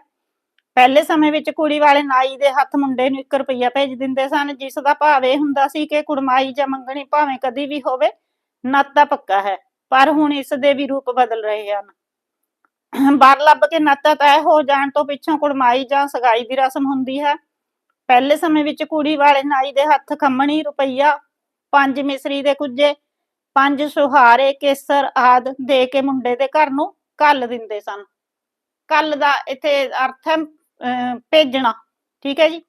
ਪਹਿਲੇ ਸਮੇਂ ਵਿੱਚ ਕੁੜੀ ਵਾਲੇ ਨਾਈ ਦੇ ਹੱਥ ਮੁੰਡੇ ਨੂੰ 1 ਰੁਪਈਆ ਭੇਜ ਦਿੰਦੇ ਸਨ, ਜਿਸ ਦਾ ਭਾਵ ਇਹ ਹੁੰਦਾ ਸੀ ਕਿ ਕੁੜਮਾਈ ਜਾਂ ਮੰਗਣੀ ਭਾਵੇਂ ਕਦੀ ਵੀ ਹੋਵੇ, ਨਾਤਾ ਪੱਕਾ ਹੈ। ਪਰ ਹੁਣ ਇਸ ਦੇ ਵੀ ਰੂਪ ਬਦਲ ਰਹੇ ਹਨ। ਬਾਹਰ ਲੱਭ ਕੇ ਨਾਤਾ ਤੈਅ ਹੋ ਜਾਣ ਤੋਂ ਪਿੱਛੋਂ ਕੁੜਮਾਈ ਜਾਂ ਸਗਾਈ ਦੀ ਰਸਮ ਹੁੰਦੀ ਹੈ। ਪਹਿਲੇ ਸਮੇਂ ਵਿੱਚ ਕੁੜੀ ਵਾਲੇ ਨਾਈ ਦੇ ਹੱਥ ਖੰਮਣੀ, ਰੁਪਈਆ, ਪੰਜ ਮਿਸਰੀ ਦੇ ਕੁੱਜੇ, ਪੰਜ ਸੁਹਾਰੇ, ਕੇਸਰ ਆਦ ਦੇ ਕੇ ਮੁੰਡੇ ਦੇ ਘਰ ਨੂੰ ਕੱਲ ਦਿੰਦੇ ਸਨ। ਕੱਲ ਦਾ ਇੱਥੇ ਅਰਥ ਹੈ ਭੇਜਣਾ, ਠੀਕ ਹੈ ਜੀ।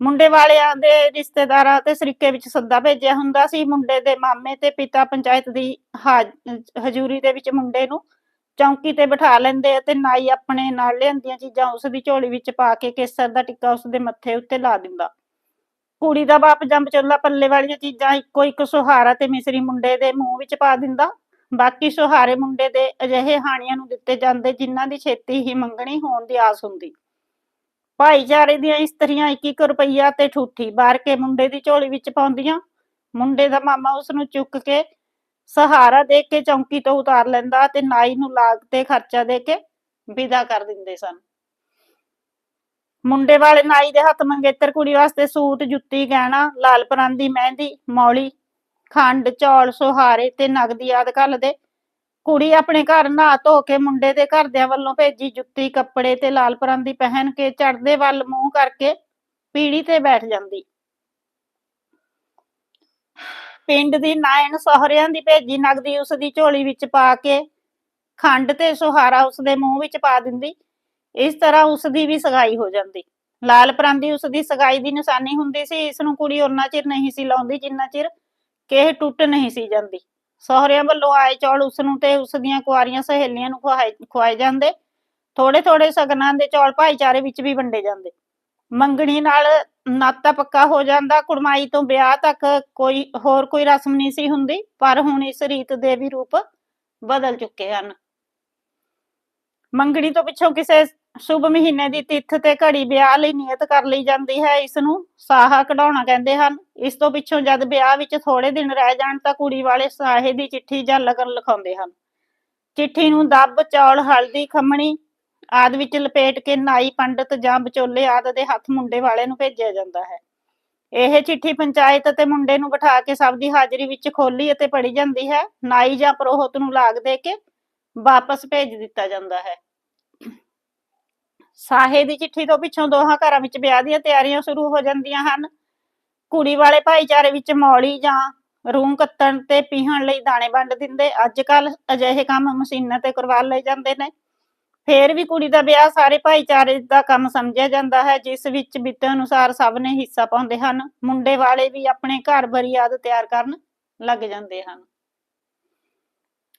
ਮੁੰਡੇ ਵਾਲਿਆਂ ਦੇ ਰਿਸ਼ਤੇਦਾਰਾਂ ਤੇ ਸਰੀਕੇ ਵਿੱਚ ਸੱਦਾ ਭੇਜਿਆ ਹੁੰਦਾ ਸੀ। ਮੁੰਡੇ ਦੇ ਮਾਮੇ ਤੇ ਪਿਤਾ ਪੰਚਾਇਤ ਦੀ ਹਾਜ- ਹਜ਼ੂਰੀ ਦੇ ਵਿੱਚ ਮੁੰਡੇ ਨੂੰ ਚੌਂਕੀ ਤੇ ਬਿਠਾ ਲੈਂਦੇ ਅਤੇ ਨਾਈ ਆਪਣੇ ਨਾਲ ਲਿਆਂਦੀਆਂ ਚੀਜ਼ਾਂ ਉਸ ਦੀ ਝੋਲੀ ਵਿੱਚ ਪਾ ਕੇ ਕੇਸਰ ਦਾ ਟਿੱਕਾ ਉਸ ਦੇ ਮੱਥੇ ਉੱਤੇ ਲਾ ਦਿੰਦਾ। ਕੁੜੀ ਦਾ ਬਾਪ ਜਾਂ ਵਿਚੋਲਾ ਪੱਲੇ ਵਾਲੀਆਂ ਚੀਜ਼ਾਂ ਇੱਕੋ ਇੱਕ ਸੁਹਾਰਾ ਤੇ ਮਿਸਰੀ ਮੁੰਡੇ ਦੇ ਮੂੰਹ ਵਿੱਚ ਪਾ ਦਿੰਦਾ। ਬਾਕੀ ਸੁਹਾਰੇ ਮੁੰਡੇ ਦੇ ਅਜਿਹੇ ਹਾਣੀਆਂ ਨੂੰ ਦਿੱਤੇ ਜਾਂਦੇ ਜਿਨ੍ਹਾਂ ਦੀ ਛੇਤੀ ਹੀ ਮੰਗਣੀ ਹੋਣ ਦੀ ਆਸ ਹੁੰਦੀ। ਭਾਈਚਾਰੇ ਦੀਆਂ ਇਸਤਰੀਆਂ 1-1 ਰੁਪਈਆ ਤੇ ਠੂਠੀ ਬਾਰ ਕੇ ਮੁੰਡੇ ਦੀ ਝੋਲੀ ਵਿੱਚ ਪਾਉਂਦੀਆਂ। ਮੁੰਡੇ ਦਾ ਮਾਮਾ ਉਸ ਨੂੰ ਚੁੱਕ ਕੇ ਸਹਾਰਾ ਦੇ ਕੇ ਚੌਂਕੀ ਤੋਂ ਉਤਾਰ ਲੈਂਦਾ ਤੇ ਨਾਈ ਨੂੰ ਲਾਗ ਤੇ ਖਰਚਾ ਦੇ ਕੇ ਵਿਦਾ ਕਰ ਦਿੰਦੇ ਸਨ। ਮੁੰਡੇ ਵਾਲੇ ਨਾਈ ਦੇ ਹੱਥ ਮੰਗੇਤਰ ਕੁੜੀ ਵਾਸਤੇ ਸੂਟ, ਜੁੱਤੀ, ਗਹਿਣਾ, ਲਾਲ ਪਰਾਂਦੀ, ਮਹਿੰਦੀ, ਮੌਲੀ, ਖੰਡ, ਚੌਲ, ਸੁਹਾਰੇ ਤੇ ਨਗਦੀ ਆਦਿ ਘੱਲਦੇ ਕੁੜੀ ਆਪਣੇ ਘਰ ਨਹਾ ਧੋ ਕੇ ਮੁੰਡੇ ਦੇ ਘਰਦਿਆਂ ਵੱਲੋਂ ਭੇਜੀ ਜੁੱਤੀ, ਕੱਪੜੇ ਤੇ ਲਾਲ ਪਰਾਂਦੀ ਪਹਿਨ ਕੇ ਚੜਦੇ ਵੱਲ ਮੂੰਹ ਕਰਕੇ ਪੀੜੀ ਤੇ ਬੈਠ ਜਾਂਦੀ। ਪਿੰਡ ਦੀ ਨਾਇਣ ਸਹੁਰਿਆਂ ਦੀ ਭੇਜੀ ਨਗਦੀ ਉਸ ਦੀ ਝੋਲੀ ਵਿੱਚ ਪਾ ਕੇ, ਖੰਡ ਤੇ ਸੁਹਾਰਾ ਉਸ ਦੇ ਮੂੰਹ ਵਿੱਚ ਪਾ ਦਿੰਦੀ। ਇਸ ਤਰ੍ਹਾਂ ਉਸ ਦੀ ਵੀ ਸਗਾਈ ਹੋ ਜਾਂਦੀ। ਲਾਲ ਪਰਾਂਦੀ ਉਸ ਦੀ ਸਗਾਈ ਦੀ ਨਿਸ਼ਾਨੀ ਹੁੰਦੀ ਸੀ, ਇਸ ਨੂੰ ਕੁੜੀ ਉਹਨਾਂ ਚਿਰ ਨਹੀਂ ਸੀ ਲਾਉਂਦੀ ਜਿੰਨਾ ਚਿਰ ਕਿ ਇਹ ਟੁੱਟ ਨਹੀਂ ਸੀ ਜਾਂਦੀ। ਸਹੁਰਿਆਂ ਵੱਲੋਂ ਆਏ ਚੌਲ ਉਸ ਨੂੰ ਤੇ ਉਸ ਦੀਆਂ ਕੁਆਰੀਆਂ ਸਹੇਲੀਆਂ ਨੂੰ ਖਵਾਏ ਖਵਾਏ ਜਾਂਦੇ। ਥੋੜੇ ਥੋੜੇ ਸਗਨਾਂ ਦੇ ਚੌਲ ਭਾਈਚਾਰੇ ਵਿੱਚ ਵੀ ਵੰਡੇ ਜਾਂਦੇ। ਮੰਗਣੀ ਨਾਲ ਨਾਤਾ ਪੱਕਾ ਹੋ ਜਾਂਦਾ, ਕੁੜਮਾਈ ਤੋਂ ਵਿਆਹ ਤੱਕ ਕੋਈ ਹੋਰ ਕੋਈ ਰਸਮ ਨਹੀਂ ਸੀ ਹੁੰਦੀ, ਪਰ ਹੁਣ ਇਸ ਰੀਤ ਦੇ ਵੀ ਰੂਪ ਬਦਲ ਚੁੱਕੇ ਹਨ। ਮੰਗਣੀ ਤੋਂ ਪਿੱਛੋਂ ਕਿਸੇ ਸ਼ੁਭ ਮਹੀਨੇ ਦੀ ਤਿੱਥ ਤੇ ਘੜੀ ਵਿਆਹ ਲਈ ਨਿਯਤ ਕਰ ਲਈ ਜਾਂਦੀ ਹੈ, ਇਸ ਨੂੰ ਸਾਹਾ ਕਢਾਉਣਾ ਕਹਿੰਦੇ ਹਨ। ਇਸ ਤੋਂ ਪਿੱਛੋਂ ਜਦ ਵਿਆਹ ਵਿੱਚ ਥੋੜੇ ਦਿਨ ਰਹਿ ਜਾਣ ਤਾਂ ਕੁੜੀ ਵਾਲੇ ਸਾਹੇ ਦੀ ਚਿੱਠੀ ਜਾਂ ਲਗਨ ਲਿਖਾਉਂਦੇ ਹਨ। ਚਿੱਠੀ ਨੂੰ ਦੱਬ, ਚੌਲ, ਹਲਦੀ, ਖੰਮਣੀ ਆਦਿ ਵਿੱਚ ਲਪੇਟ ਕੇ ਨਾਈ ਪੰਡਤ ਜਾਂ ਵਿਚੋਲੇ ਆਦਿ ਦੇ ਹੱਥ ਮੁੰਡੇ ਵਾਲੇ ਨੂੰ ਭੇਜਿਆ ਜਾਂਦਾ ਹੈ। ਇਹ ਚਿੱਠੀ ਪੰਚਾਇਤ ਅਤੇ ਮੁੰਡੇ ਨੂੰ ਬਿਠਾ ਕੇ ਸਭ ਦੀ ਹਾਜ਼ਰੀ ਵਿੱਚ ਖੋਲੀ ਅਤੇ ਪੜ੍ਹੀ ਜਾਂਦੀ ਹੈ। ਨਾਈ ਜਾਂ ਪ੍ਰੋਹਤ ਨੂੰ ਲਾਗ ਦੇ ਕੇ ਵਾਪਸ ਭੇਜ ਦਿੱਤਾ ਜਾਂਦਾ ਹੈ। ਸਾਹੇ ਦੀ ਚਿੱਠੀ ਤੋਂ ਪਿੱਛੋਂ ਦੋਹਾਂ ਘਰਾਂ ਵਿੱਚ ਵਿਆਹ ਦੀਆਂ ਤਿਆਰੀਆਂ ਸ਼ੁਰੂ ਹੋ ਜਾਂਦੀਆਂ ਹਨ। ਕੁੜੀ ਵਾਲੇ ਭਾਈਚਾਰੇ ਵਿੱਚ ਮੌਲੀ ਜਾਂ ਰੂੰ ਕੱਤਣ ਤੇ ਪੀਹਣ ਲਈ ਦਾਣੇ ਵੰਡ ਦਿੰਦੇ। ਅੱਜ ਕੱਲ ਅਜਿਹੇ ਕੰਮ ਮਸ਼ੀਨਾਂ ਤੇ ਕਰਵਾ ਲਏ ਜਾਂਦੇ ਨੇ। ਫੇਰ ਵੀ ਕੁੜੀ ਦਾ ਵਿਆਹ ਸਾਰੇ ਭਾਈਚਾਰੇ ਦਾ ਕੰਮ ਸਮਝਿਆ ਜਾਂਦਾ ਹੈ, ਜਿਸ ਵਿੱਚ ਬਿੱਤੇ ਅਨੁਸਾਰ ਸਭ ਨੇ ਹਿੱਸਾ ਪਾਉਂਦੇ ਹਨ, ਮੁੰਡੇ ਵਾਲੇ ਵੀ ਆਪਣੇ ਘਰ ਬਰੀ ਤਿਆਰ ਕਰਨ ਲੱਗ ਜਾਂਦੇ ਹਨ।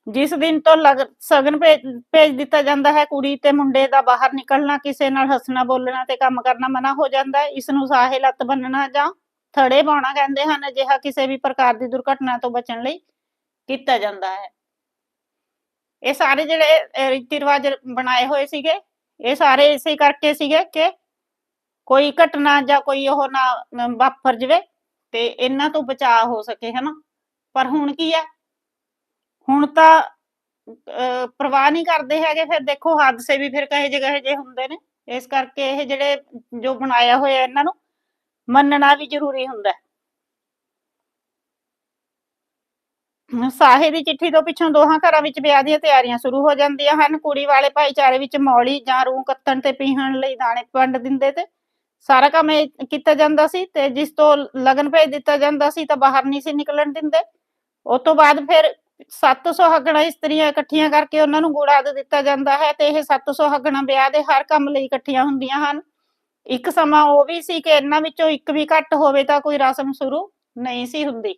ਜਿਸ ਦਿਨ ਤੋਂ ਸ਼ਗਨ ਭੇਜ ਦਿੱਤਾ ਜਾਂਦਾ ਹੈ, ਕੁੜੀ ਤੇ ਮੁੰਡੇ ਦਾ ਬਾਹਰ ਨਿਕਲਣਾ, ਕਿਸੇ ਨਾਲ ਹੱਸਣਾ, ਬੋਲਣਾ ਤੇ ਕੰਮ ਕਰਨਾ ਮਨਾ ਹੋ ਜਾਂਦਾ ਹੈ, ਇਸ ਨੂੰ ਸਾਹੇ ਲੱਤ ਬੰਨਣਾ ਜਾਂ ਥੜੇ ਪਾਉਣਾ ਕਹਿੰਦੇ ਹਨ, ਅਜਿਹਾ ਕਿਸੇ ਵੀ ਪ੍ਰਕਾਰ ਦੀ ਦੁਰਘਟਨਾ ਤੋਂ ਬਚਣ ਲਈ ਕੀਤਾ ਜਾਂਦਾ ਹੈ। ਇਹ ਸਾਰੇ ਜਿਹੜੇ ਅਹ, ਰੀਤੀ ਰਿਵਾਜ ਬਣਾਏ ਹੋਏ ਸੀਗੇ ਇਹ ਸਾਰੇ ਇਸੇ ਕਰਕੇ ਸੀਗੇ ਕਿ ਕੋਈ ਘਟਨਾ ਜਾਂ ਕੋਈ ਉਹ ਨਾ ਅਮ, ਵਾਪਰ ਜਵੇ ਤੇ ਇਹਨਾਂ ਤੋਂ ਬਚਾਅ ਹੋ ਸਕੇ ਹਨਾ? ਪਰ ਹੁਣ ਕੀ ਹੈ? ਹੁਣ ਤਾਂ ਅਹ, ਪਰਵਾਹ ਨਹੀਂ ਕਰਦੇ ਹੈਗੇ ਫਿਰ ਦੇਖੋ ਹਾਦਸੇ ਵੀ ਫਿਰ ਕਹੇ ਜਿਹੇ ਜਿਹੇ ਹੁੰਦੇ ਨੇ। ਇਸ ਕਰਕੇ ਇਹ ਜਿਹੜੇ ਜੋ ਬਣਾਇਆ ਹੋਇਆ ਇਹਨਾਂ ਨੂੰ ਮੰਨਣਾ ਵੀ ਜ਼ਰੂਰੀ ਹੁੰਦਾ। ਹੈ ਸਾਹੇ ਦੀ ਚਿੱਠੀ ਤੋਂ ਪਿੱਛੋਂ ਦੋਹਾਂ ਘਰਾਂ ਵਿੱਚ ਵਿਆਹ ਦੀਆਂ ਤਿਆਰੀਆਂ ਸ਼ੁਰੂ ਹੋ ਜਾਂਦੀਆਂ ਹਨ। ਕੁੜੀ ਵਾਲੇ ਭਾਈਚਾਰੇ ਵਿੱਚ ਮੌਲੀ ਜਾਂ ਰੂਹ ਕੱਤਣ ਤੇ ਪੀਹਣ ਲਈ ਦਾਣੇ ਵੰਡ ਦਿੰਦੇ ਤੇ ਸਾਰਾ ਕੰਮ ਇਹ ਕੀਤਾ ਜਾਂਦਾ ਸੀ ਤੇ ਜਿਸ ਤੋਂ ਲਗਨ ਭੇਜ ਦਿੱਤਾ ਜਾਂਦਾ ਸੀ ਤਾਂ ਬਾਹਰ ਨਹੀਂ ਸੀ ਨਿਕਲਣ ਦਿੰਦੇ। ਉਸ ਤੋਂ ਬਾਅਦ ਫਿਰ 700 ਸੁਹਾਗਣਾ ਇਸਤਰੀਆਂ ਇਕੱਠੀਆਂ ਕਰਕੇ ਉਹਨਾਂ ਨੂੰ ਗੁੜਾ ਦੇ ਦਿੱਤਾ ਜਾਂਦਾ ਹੈ ਤੇ ਇਹ 700 ਸੁਹਾਗਣਾ ਵਿਆਹ ਦੇ ਹਰ ਕੰਮ ਲਈ ਇਕੱਠੀਆਂ ਹੁੰਦੀਆਂ ਹਨ। ਇੱਕ ਸਮਾਂ ਉਹ ਵੀ ਸੀ ਕਿ ਇਹਨਾਂ ਵਿੱਚੋਂ ਇੱਕ ਵੀ ਘੱਟ ਹੋਵੇ ਤਾਂ ਕੋਈ ਰਸਮ ਸ਼ੁਰੂ ਨਹੀਂ ਸੀ ਹੁੰਦੀ।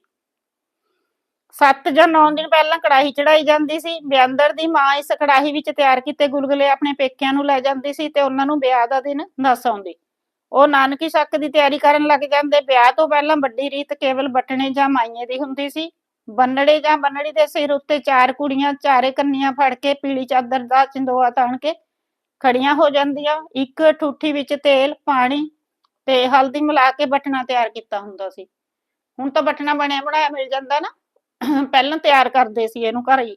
7 ਜਾਂ 9 ਦਿਨ ਪਹਿਲਾਂ ਕੜਾਹੀ ਚੜਾਈ ਜਾਂਦੀ ਸੀ ਬਿਆੰਦਰ ਦੀ ਮਾਂ ਇਸ ਕੜਾਹੀ ਵਿੱਚ ਤਿਆਰ ਕੀਤੇ ਗੁਲਗੁਲੇ ਆਪਣੇ ਪੇਕਿਆਂ ਨੂੰ ਲੈ ਜਾਂਦੀ ਸੀ ਤੇ ਉਹਨਾਂ ਨੂੰ ਵਿਆਹ ਦਾ ਦਿਨ ਦੱਸ ਆਉਂਦੀ। ਉਹ ਨਾਨਕੀ ਸ਼ੱਕ ਦੀ ਤਿਆਰੀ ਕਰਨ ਲੱਗ ਜਾਂਦੇ। ਵਿਆਹ ਤੋਂ ਪਹਿਲਾਂ ਵੱਡੀ ਰੀਤ ਕੇਵਲ ਬਟਣੇ ਜਾਂ ਮਾਈਏ ਦੀ ਹੁੰਦੀ ਸੀ। ਬੰਨੜੇ ਜਾਂ ਬੰਨੜੀ ਦੇ ਸਿਰ ਉੱਤੇ ਚਾਰ ਕੁੜੀਆਂ, ਚਾਰੇ ਕੰਨੀਆਂ ਫੜ ਕੇ ਪੀਲੀ ਚਾਦਰ ਦਾ ਚਿੰਦੋਆ ਤਾਣ ਕੇ ਖੜੀਆਂ ਹੋ ਜਾਂਦੀਆਂ। ਇੱਕ ਠੂਠੀ ਵਿੱਚ ਤੇਲ, ਪਾਣੀ ਤੇ ਹਲਦੀ ਮਿਲਾ ਕੇ ਬਟਣਾ ਤਿਆਰ ਕੀਤਾ ਹੁੰਦਾ ਸੀ। ਹੁਣ ਤਾਂ ਬਟਣਾ ਬਣਿਆ ਬਣਾਇਆ ਮਿਲ ਜਾਂਦਾ ਨਾ। ਪਹਿਲਾਂ ਤਿਆਰ ਕਰਦੇ ਸੀ ਇਹਨੂੰ ਘਰ ਹੀ।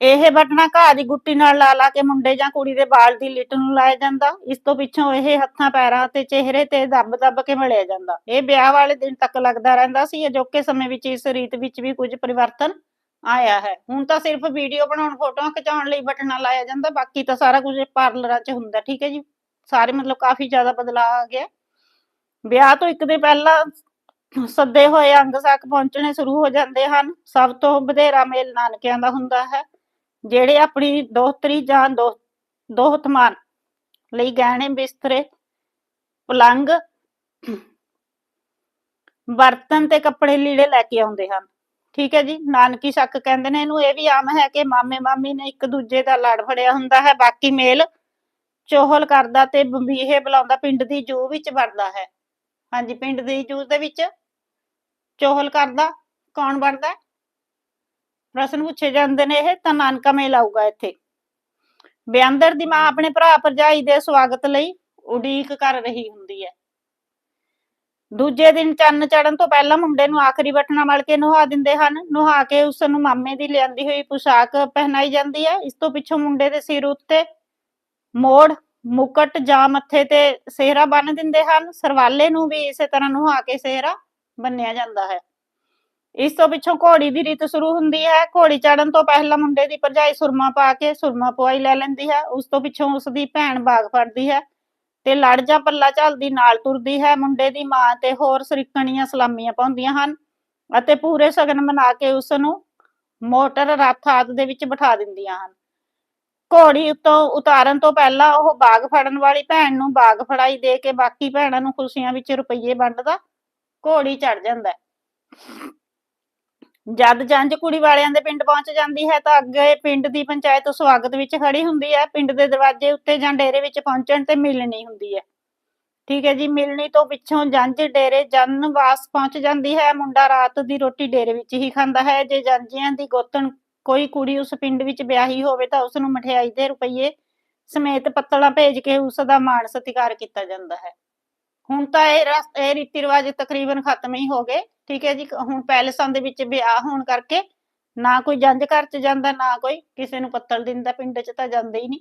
ਇਹ ਬਟਨਾ ਘਾਹ ਦੀ ਗੁੱਟੀ ਨਾਲ ਲਾ ਲਾ ਕੇ ਮੁੰਡੇ ਜਾਂ ਕੁੜੀ ਦੇ ਵਾਲ ਦੀ ਲਿਟ ਨੂੰ ਲਾਇਆ ਜਾਂਦਾ। ਇਸ ਤੋਂ ਪਿੱਛੋਂ ਇਹ ਹੱਥਾਂ, ਪੈਰਾਂ ਤੇ ਚਿਹਰੇ ਤੇ ਦੱਬ ਦੱਬ ਕੇ ਮਲਿਆ ਜਾਂਦਾ। ਇਹ ਵਿਆਹ ਵਾਲੇ ਦਿਨ ਤੱਕ ਲੱਗਦਾ ਰਹਿੰਦਾ ਸੀ। ਅਜੋਕੇ ਸਮੇਂ ਵਿੱਚ ਇਸ ਰੀਤ ਵਿੱਚ ਵੀ ਕੁਝ ਪਰਿਵਰਤਨ ਆਇਆ ਹੈ। ਹੁਣ ਤਾਂ ਸਿਰਫ ਵੀਡੀਓ ਬਣਾਉਣ, ਫੋਟੋਆਂ ਖਿਚਾਉਣ ਲਈ ਬਟਨਾ ਲਾਇਆ ਜਾਂਦਾ। ਬਾਕੀ ਤਾਂ ਸਾਰਾ ਕੁਝ ਪਾਰਲਰਾਂ 'ਚ ਹੁੰਦਾ। ਠੀਕ ਹੈ ਜੀ? ਸਾਰੇ ਮਤਲਬ ਕਾਫੀ ਜ਼ਿਆਦਾ ਬਦਲਾਅ ਆ ਗਿਆ। ਵਿਆਹ ਤੋਂ ਇੱਕ ਦਿਨ ਪਹਿਲਾਂ ਸੱਦੇ ਹੋਏ ਅੰਗ ਸਾਕ ਪਹੁੰਚਣੇ ਸ਼ੁਰੂ ਹੋ ਜਾਂਦੇ ਹਨ। ਸਭ ਤੋਂ ਵਧੇਰਾ ਮੇਲ ਨਾਨਕਿਆਂ ਦਾ ਹੁੰਦਾ ਹੈ, ਜਿਹੜੇ ਆਪਣੀ ਦੋਹਤਰੀ ਜਾਂ ਦੋਹਤਮਾਨ ਲਈ ਗਹਿਣੇ ਬਿਸਤਰੇ, ਪਲੰਗ, ਬਰਤਨ ਤੇ ਕੱਪੜੇ ਲੀੜੇ ਲੈ ਕੇ ਆਉਂਦੇ ਹਨ। ਠੀਕ ਹੈ ਜੀ, ਨਾਨਕੀ ਸ਼ੱਕ ਕਹਿੰਦੇ ਨੇ, ਇਹਨੂੰ ਇਹ ਵੀ ਆਮ ਹੈ ਕਿ ਮਾਮੇ ਮਾਮੀ ਨੇ ਇੱਕ ਦੂਜੇ ਦਾ ਲੜ ਫੜਿਆ ਹੁੰਦਾ ਹੈ। ਬਾਕੀ ਮੇਲ ਚੋਹਲ ਕਰਦਾ ਤੇ ਬੰਬੀਹੇ ਬੁਲਾਉਂਦਾ, ਪਿੰਡ ਦੀ ਜੂ ਵਿੱਚ ਵੜਦਾ ਹੈ। ਹਾਂਜੀ, ਪਿੰਡ ਦੀ ਜੂ ਦੇ ਵਿੱਚ ਚੋਹਲ ਕਰਦਾ, ਕੌਣ ਬਣਦਾ? ਪ੍ਰਸ਼ਨ ਪੁੱਛੇ ਜਾਂਦੇ ਨੇ ਇਹ, ਤਾਂ ਨਾਨਕਾ ਮੇਲ ਆਊਗਾ ਇੱਥੇ। ਬਿਆੰਦਰ ਦੀ ਮਾਂ ਆਪਣੇ ਭਰਾ ਭਰਜਾਈ ਦੇ ਸਵਾਗਤ ਲਈ ਉਡੀਕ ਕਰ ਰਹੀ ਹੁੰਦੀ ਹੈ। ਦੂਜੇ ਦਿਨ ਚੰਨ ਚੜਨ ਤੋਂ ਪਹਿਲਾਂ ਮੁੰਡੇ ਨੂੰ ਆਖਰੀ ਬਟਨਾ ਮਲ ਕੇ ਨੁਹਾ ਦਿੰਦੇ ਹਨ। ਨੁਹਾ ਕੇ ਉਸ ਨੂੰ ਮਾਮੇ ਦੀ ਲਿਆਂਦੀ ਹੋਈ ਪੁਸ਼ਾਕ ਪਹਿਨਾਈ ਜਾਂਦੀ ਹੈ। ਇਸ ਤੋਂ ਪਿੱਛੋਂ ਮੁੰਡੇ ਦੇ ਸਿਰ ਉੱਤੇ ਮੋੜ, ਮੁਕਟ ਜਾਂ ਮੱਥੇ ਤੇ ਸਿਹਰਾ ਬੰਨ ਦਿੰਦੇ ਹਨ। ਸਰਵਾਲੇ ਨੂੰ ਵੀ ਇਸੇ ਤਰ੍ਹਾਂ ਨੁਹਾ ਕੇ ਸਿਹਰਾ ਬੰਨਿਆ ਜਾਂਦਾ ਹੈ। ਇਸ ਤੋਂ ਪਿੱਛੋਂ ਘੋੜੀ ਦੀ ਰੀਤ ਸ਼ੁਰੂ ਹੁੰਦੀ ਹੈ। ਘੋੜੀ ਚੜਨ ਤੋਂ ਪਹਿਲਾਂ ਮੁੰਡੇ ਦੀ ਭਰਜਾਈ ਸੁਰਮਾ ਪਾ ਕੇ ਸੁਰਮਾ ਪਵਾਈ ਲੈ ਲੈਂਦੀ ਹੈ। ਉਸ ਤੋਂ ਪਿੱਛੋਂ ਉਸ ਦੀ ਭੈਣ ਬਾਗ ਫੜਦੀ ਹੈ ਤੇ ਲੜ ਜਾਂ ਪੱਲਾ ਝਲਦੀ ਨਾਲ ਤੁਰਦੀ ਹੈ। ਮੁੰਡੇ ਦੀ ਮਾਂ ਤੇ ਹੋਰ ਸਰੀਕਣੀਆਂ ਸਲਾਮੀਆਂ ਪਾਉਂਦੀਆਂ ਹਨ ਅਤੇ ਪੂਰੇ ਸ਼ਗਨ ਮਨਾ ਕੇ ਉਸ ਨੂੰ ਮੋਟਰ ਰੱਥ ਆਦਿ ਦੇ ਵਿੱਚ ਬਿਠਾ ਦਿੰਦੀਆਂ ਹਨ। ਘੋੜੀ ਉਤੋਂ ਉਤਾਰਨ ਤੋਂ ਪਹਿਲਾਂ ਉਹ ਬਾਗ ਫੜਨ ਵਾਲੀ ਭੈਣ ਨੂੰ ਬਾਗ ਫੜਾਈ ਦੇ ਕੇ ਬਾਕੀ ਭੈਣਾਂ ਨੂੰ ਖੁਸ਼ੀਆਂ ਵਿੱਚ ਰੁਪਈਏ ਵੰਡਦਾ ਘੋੜੀ ਚੜ ਜਾਂਦਾ ਜਦ ਜੰਝ ਕੁੜੀ ਵਾਲਿਆਂ ਦੇ ਪਿੰਡ ਪਹੁੰਚ ਜਾਂਦੀ ਹੈ ਤਾਂ ਅੱਗੇ ਪਿੰਡ ਦੀ ਪੰਚਾਇਤ ਸਵਾਗਤ ਵਿੱਚ ਖੜੀ ਹੁੰਦੀ ਹੈ। ਪਿੰਡ ਦੇ ਦਰਵਾਜ਼ੇ ਉੱਤੇ ਜਾਂ ਡੇਰੇ ਵਿੱਚ ਪਹੁੰਚਣ ਤੇ ਮਿਲਣੀ ਹੁੰਦੀ ਹੈ। ਠੀਕ ਹੈ ਜੀ, ਮਿਲਣੀ ਤੋਂ ਪਿੱਛੋਂ ਜੰਝ ਡੇਰੇ ਜਨਵਾਸ ਪਹੁੰਚ ਜਾਂਦੀ ਹੈ। ਮੁੰਡਾ ਰਾਤ ਦੀ ਰੋਟੀ ਡੇਰੇ ਵਿੱਚ ਹੀ ਖਾਂਦਾ ਹੈ। ਜੇ ਜੰਜਿਆਂ ਦੀ ਗੋਤਣ ਕੋਈ ਕੁੜੀ ਉਸ ਪਿੰਡ ਵਿੱਚ ਵਿਆਹੀ ਹੋਵੇ ਤਾਂ ਉਸ ਨੂੰ ਮਠਿਆਈ ਦੇ ਰੁਪਈਏ ਸਮੇਤ ਪੱਤਲਾਂ ਭੇਜ ਕੇ ਉਸ ਦਾ ਮਾਣ ਸਤਿਕਾਰ ਕੀਤਾ ਜਾਂਦਾ ਹੈ। ਹੁਣ ਤਾਂ ਇਹ ਰਸ- ਇਹ ਰੀਤੀ ਰਿਵਾਜ ਤਕਰੀਬਨ ਖਤਮ ਹੀ ਹੋ ਗਏ, ਠੀਕ ਹੈ ਜੀ, ਹੁਣ ਪੈਲਸਾਂ ਦੇ ਵਿੱਚ ਵਿਆਹ ਹੋਣ ਕਰਕੇ ਨਾ ਕੋਈ ਜੰਜ ਘਰ ਚ ਜਾਂਦਾ, ਨਾ ਕੋਈ ਕਿਸੇ ਨੂੰ ਪੱਤਲ ਦਿੰਦਾ ਪਿੰਡ ਚ ਤਾਂ ਜਾਂਦੇ ਹੀ ਨਹੀਂ।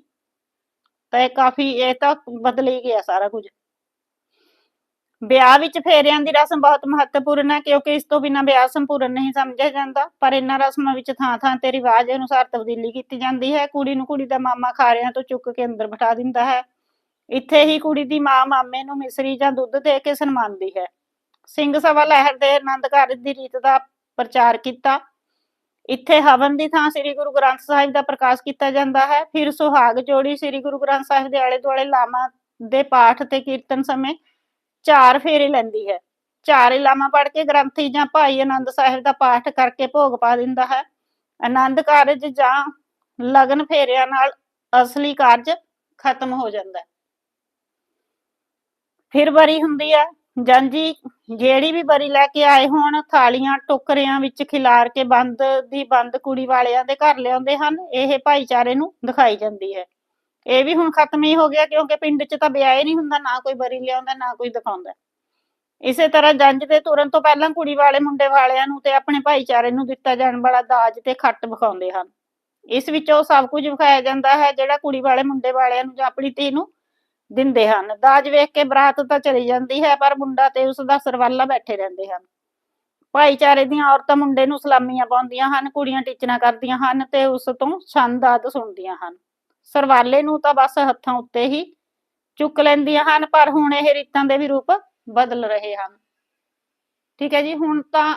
ਤਾਂ ਇਹ ਕਾਫੀ, ਇਹ ਤਾਂ ਬਦਲ ਹੀ ਗਿਆ ਸਾਰਾ ਕੁਝ। ਵਿਆਹ ਵਿੱਚ ਫੇਰਿਆਂ ਦੀ ਰਸਮ ਬਹੁਤ ਮਹੱਤਵਪੂਰਨ ਹੈ, ਕਿਉਂਕਿ ਇਸ ਤੋਂ ਬਿਨਾਂ ਵਿਆਹ ਸੰਪੂਰਨ ਨਹੀਂ ਸਮਝਿਆ ਜਾਂਦਾ, ਪਰ ਇਹਨਾਂ ਰਸਮਾਂ ਵਿੱਚ ਥਾਂ ਥਾਂ ਤੇ ਰਿਵਾਜ ਅਨੁਸਾਰ ਤਬਦੀਲੀ ਕੀਤੀ ਜਾਂਦੀ ਹੈ। ਕੁੜੀ ਨੂੰ ਕੁੜੀ ਦਾ ਮਾਮਾ ਖਾਰਿਆਂ ਤੋਂ ਚੁੱਕ ਕੇ ਅੰਦਰ ਬਿਠਾ ਦਿੰਦਾ ਹੈ। ਇੱਥੇ ਹੀ ਕੁੜੀ ਦੀ ਮਾਂ ਮਾਮੇ ਨੂੰ ਮਿਸਰੀ ਜਾਂ ਦੁੱਧ ਦੇ ਕੇ ਸਨਮਾਨਦੀ ਹੈ। ਸਿੰਘ ਸਭਾ ਲਹਿਰ ਦੇ ਆਨੰਦ ਕਾਰਜ ਦੀ ਰੀਤ ਦਾ ਪ੍ਰਚਾਰ ਕੀਤਾ। ਇੱਥੇ ਹਵਨ ਦੀ ਥਾਂ ਸ੍ਰੀ ਗੁਰੂ ਗ੍ਰੰਥ ਸਾਹਿਬ ਦਾ ਪ੍ਰਕਾਸ਼ ਕੀਤਾ ਜਾਂਦਾ ਹੈ। ਫਿਰ ਸੁਹਾਗ ਜੋੜੀ ਸ੍ਰੀ ਗੁਰੂ ਗ੍ਰੰਥ ਸਾਹਿਬ ਦੇ ਆਲੇ ਦੁਆਲੇ ਲਾਮਾ ਦੇ ਪਾਠ ਤੇ ਕੀਰਤਨ ਸਮੇਂ ਚਾਰ ਫੇਰੇ ਲੈਂਦੀ ਹੈ। ਚਾਰ ਇਲਾਮਾ ਪੜ੍ਹ ਕੇ ਗ੍ਰੰਥੀ ਜਾਂ ਭਾਈ ਆਨੰਦ ਸਾਹਿਬ ਦਾ ਪਾਠ ਕਰਕੇ ਭੋਗ ਪਾ ਦਿੰਦਾ ਹੈ। ਆਨੰਦ ਕਾਰਜ ਜਾਂ ਲਗਨ ਫੇਰਿਆਂ ਨਾਲ ਅਸਲੀ ਕਾਰਜ ਖਤਮ ਹੋ ਜਾਂਦਾ ਹੈ। ਫਿਰ ਬਰੀ ਹੁੰਦੀ ਹੈ ਜਾਂਜੀ ਜਿਹੜੀ ਵੀ ਬਰੀ ਲੈ ਕੇ ਆਏ ਹੋਣ, ਥਾਲੀਆਂ, ਟੋਕਰਿਆਂ ਵਿੱਚ ਖਿਲਾਰ ਕੇ ਬੰਦ ਦੀ ਬੰਦ ਕੁੜੀ ਵਾਲਿਆਂ ਦੇ ਘਰ ਲਿਆਉਂਦੇ ਹਨ, ਇਹ ਭਾਈਚਾਰੇ ਨੂੰ ਦਿਖਾਈ ਜਾਂਦੀ ਹੈ। ਇਹ ਵੀ ਹੁਣ ਖਤਮ ਹੀ ਹੋ ਗਿਆ, ਕਿਉਂਕਿ ਪਿੰਡ 'ਚ ਤਾਂ ਵਿਆਹ ਹੀ ਨਹੀਂ ਹੁੰਦਾ, ਨਾ ਕੋਈ ਬਰੀ ਲਿਆਉਂਦਾ, ਨਾ ਕੋਈ ਦਿਖਾਉਂਦਾ। ਇਸੇ ਤਰ੍ਹਾਂ ਜੰਜ ਦੇ ਤੁਰਨ ਤੋਂ ਪਹਿਲਾਂ ਕੁੜੀ ਵਾਲੇ ਮੁੰਡੇ ਵਾਲਿਆਂ ਨੂੰ ਤੇ ਆਪਣੇ ਭਾਈਚਾਰੇ ਨੂੰ ਦਿੱਤਾ ਜਾਣ ਵਾਲਾ ਦਾਜ ਤੇ ਖੱਟ ਵਿਖਾਉਂਦੇ ਹਨ। ਇਸ ਵਿੱਚ ਉਹ ਸਭ ਕੁਝ ਵਿਖਾਇਆ ਜਾਂਦਾ ਹੈ, ਜਿਹੜਾ ਕੁੜੀ ਵਾਲੇ ਮੁੰਡੇ ਵਾਲਿਆਂ ਨੂੰ ਜਾਂ ਆਪਣੀ ਧੀ ਨੂੰ ਦਿੰਦੇ ਹਨ। ਦਾਜ ਵੇਖ ਕੇ ਬਰਾਤ ਤਾਂ ਚਲੀ ਜਾਂਦੀ ਹੈ, ਪਰ ਮੁੰਡਾ ਤੇ ਉਸ ਦਾ ਸਰਵਾਲਾ ਬੈਠੇ ਰਹਿੰਦੇ ਹਨ। ਭਾਈਚਾਰੇ ਦੀਆਂ ਔਰਤਾਂ ਮੁੰਡੇ ਨੂੰ ਸਲਾਮੀਆਂ ਪਾਉਂਦੀਆਂ ਹਨ, ਕੁੜੀਆਂ ਟੀਚਰਾਂ ਕਰਦੀਆਂ ਹਨ ਤੇ ਉਸ ਤੋਂ ਛੰਦਾਦ ਸੁਣਦੀਆਂ ਹਨ। ਸਰਵਾਲੇ ਨੂੰ ਤਾਂ ਬਸ ਹੱਥਾਂ ਉੱਤੇ ਹੀ ਚੁੱਕ ਲੈਂਦੀਆਂ ਹਨ, ਪਰ ਹੁਣ ਇਹ ਰੀਤਾਂ ਦੇ ਵੀ ਰੂਪ ਬਦਲ ਰਹੇ ਹਨ। ਠੀਕ ਹੈ ਜੀ, ਹੁਣ ਤਾਂ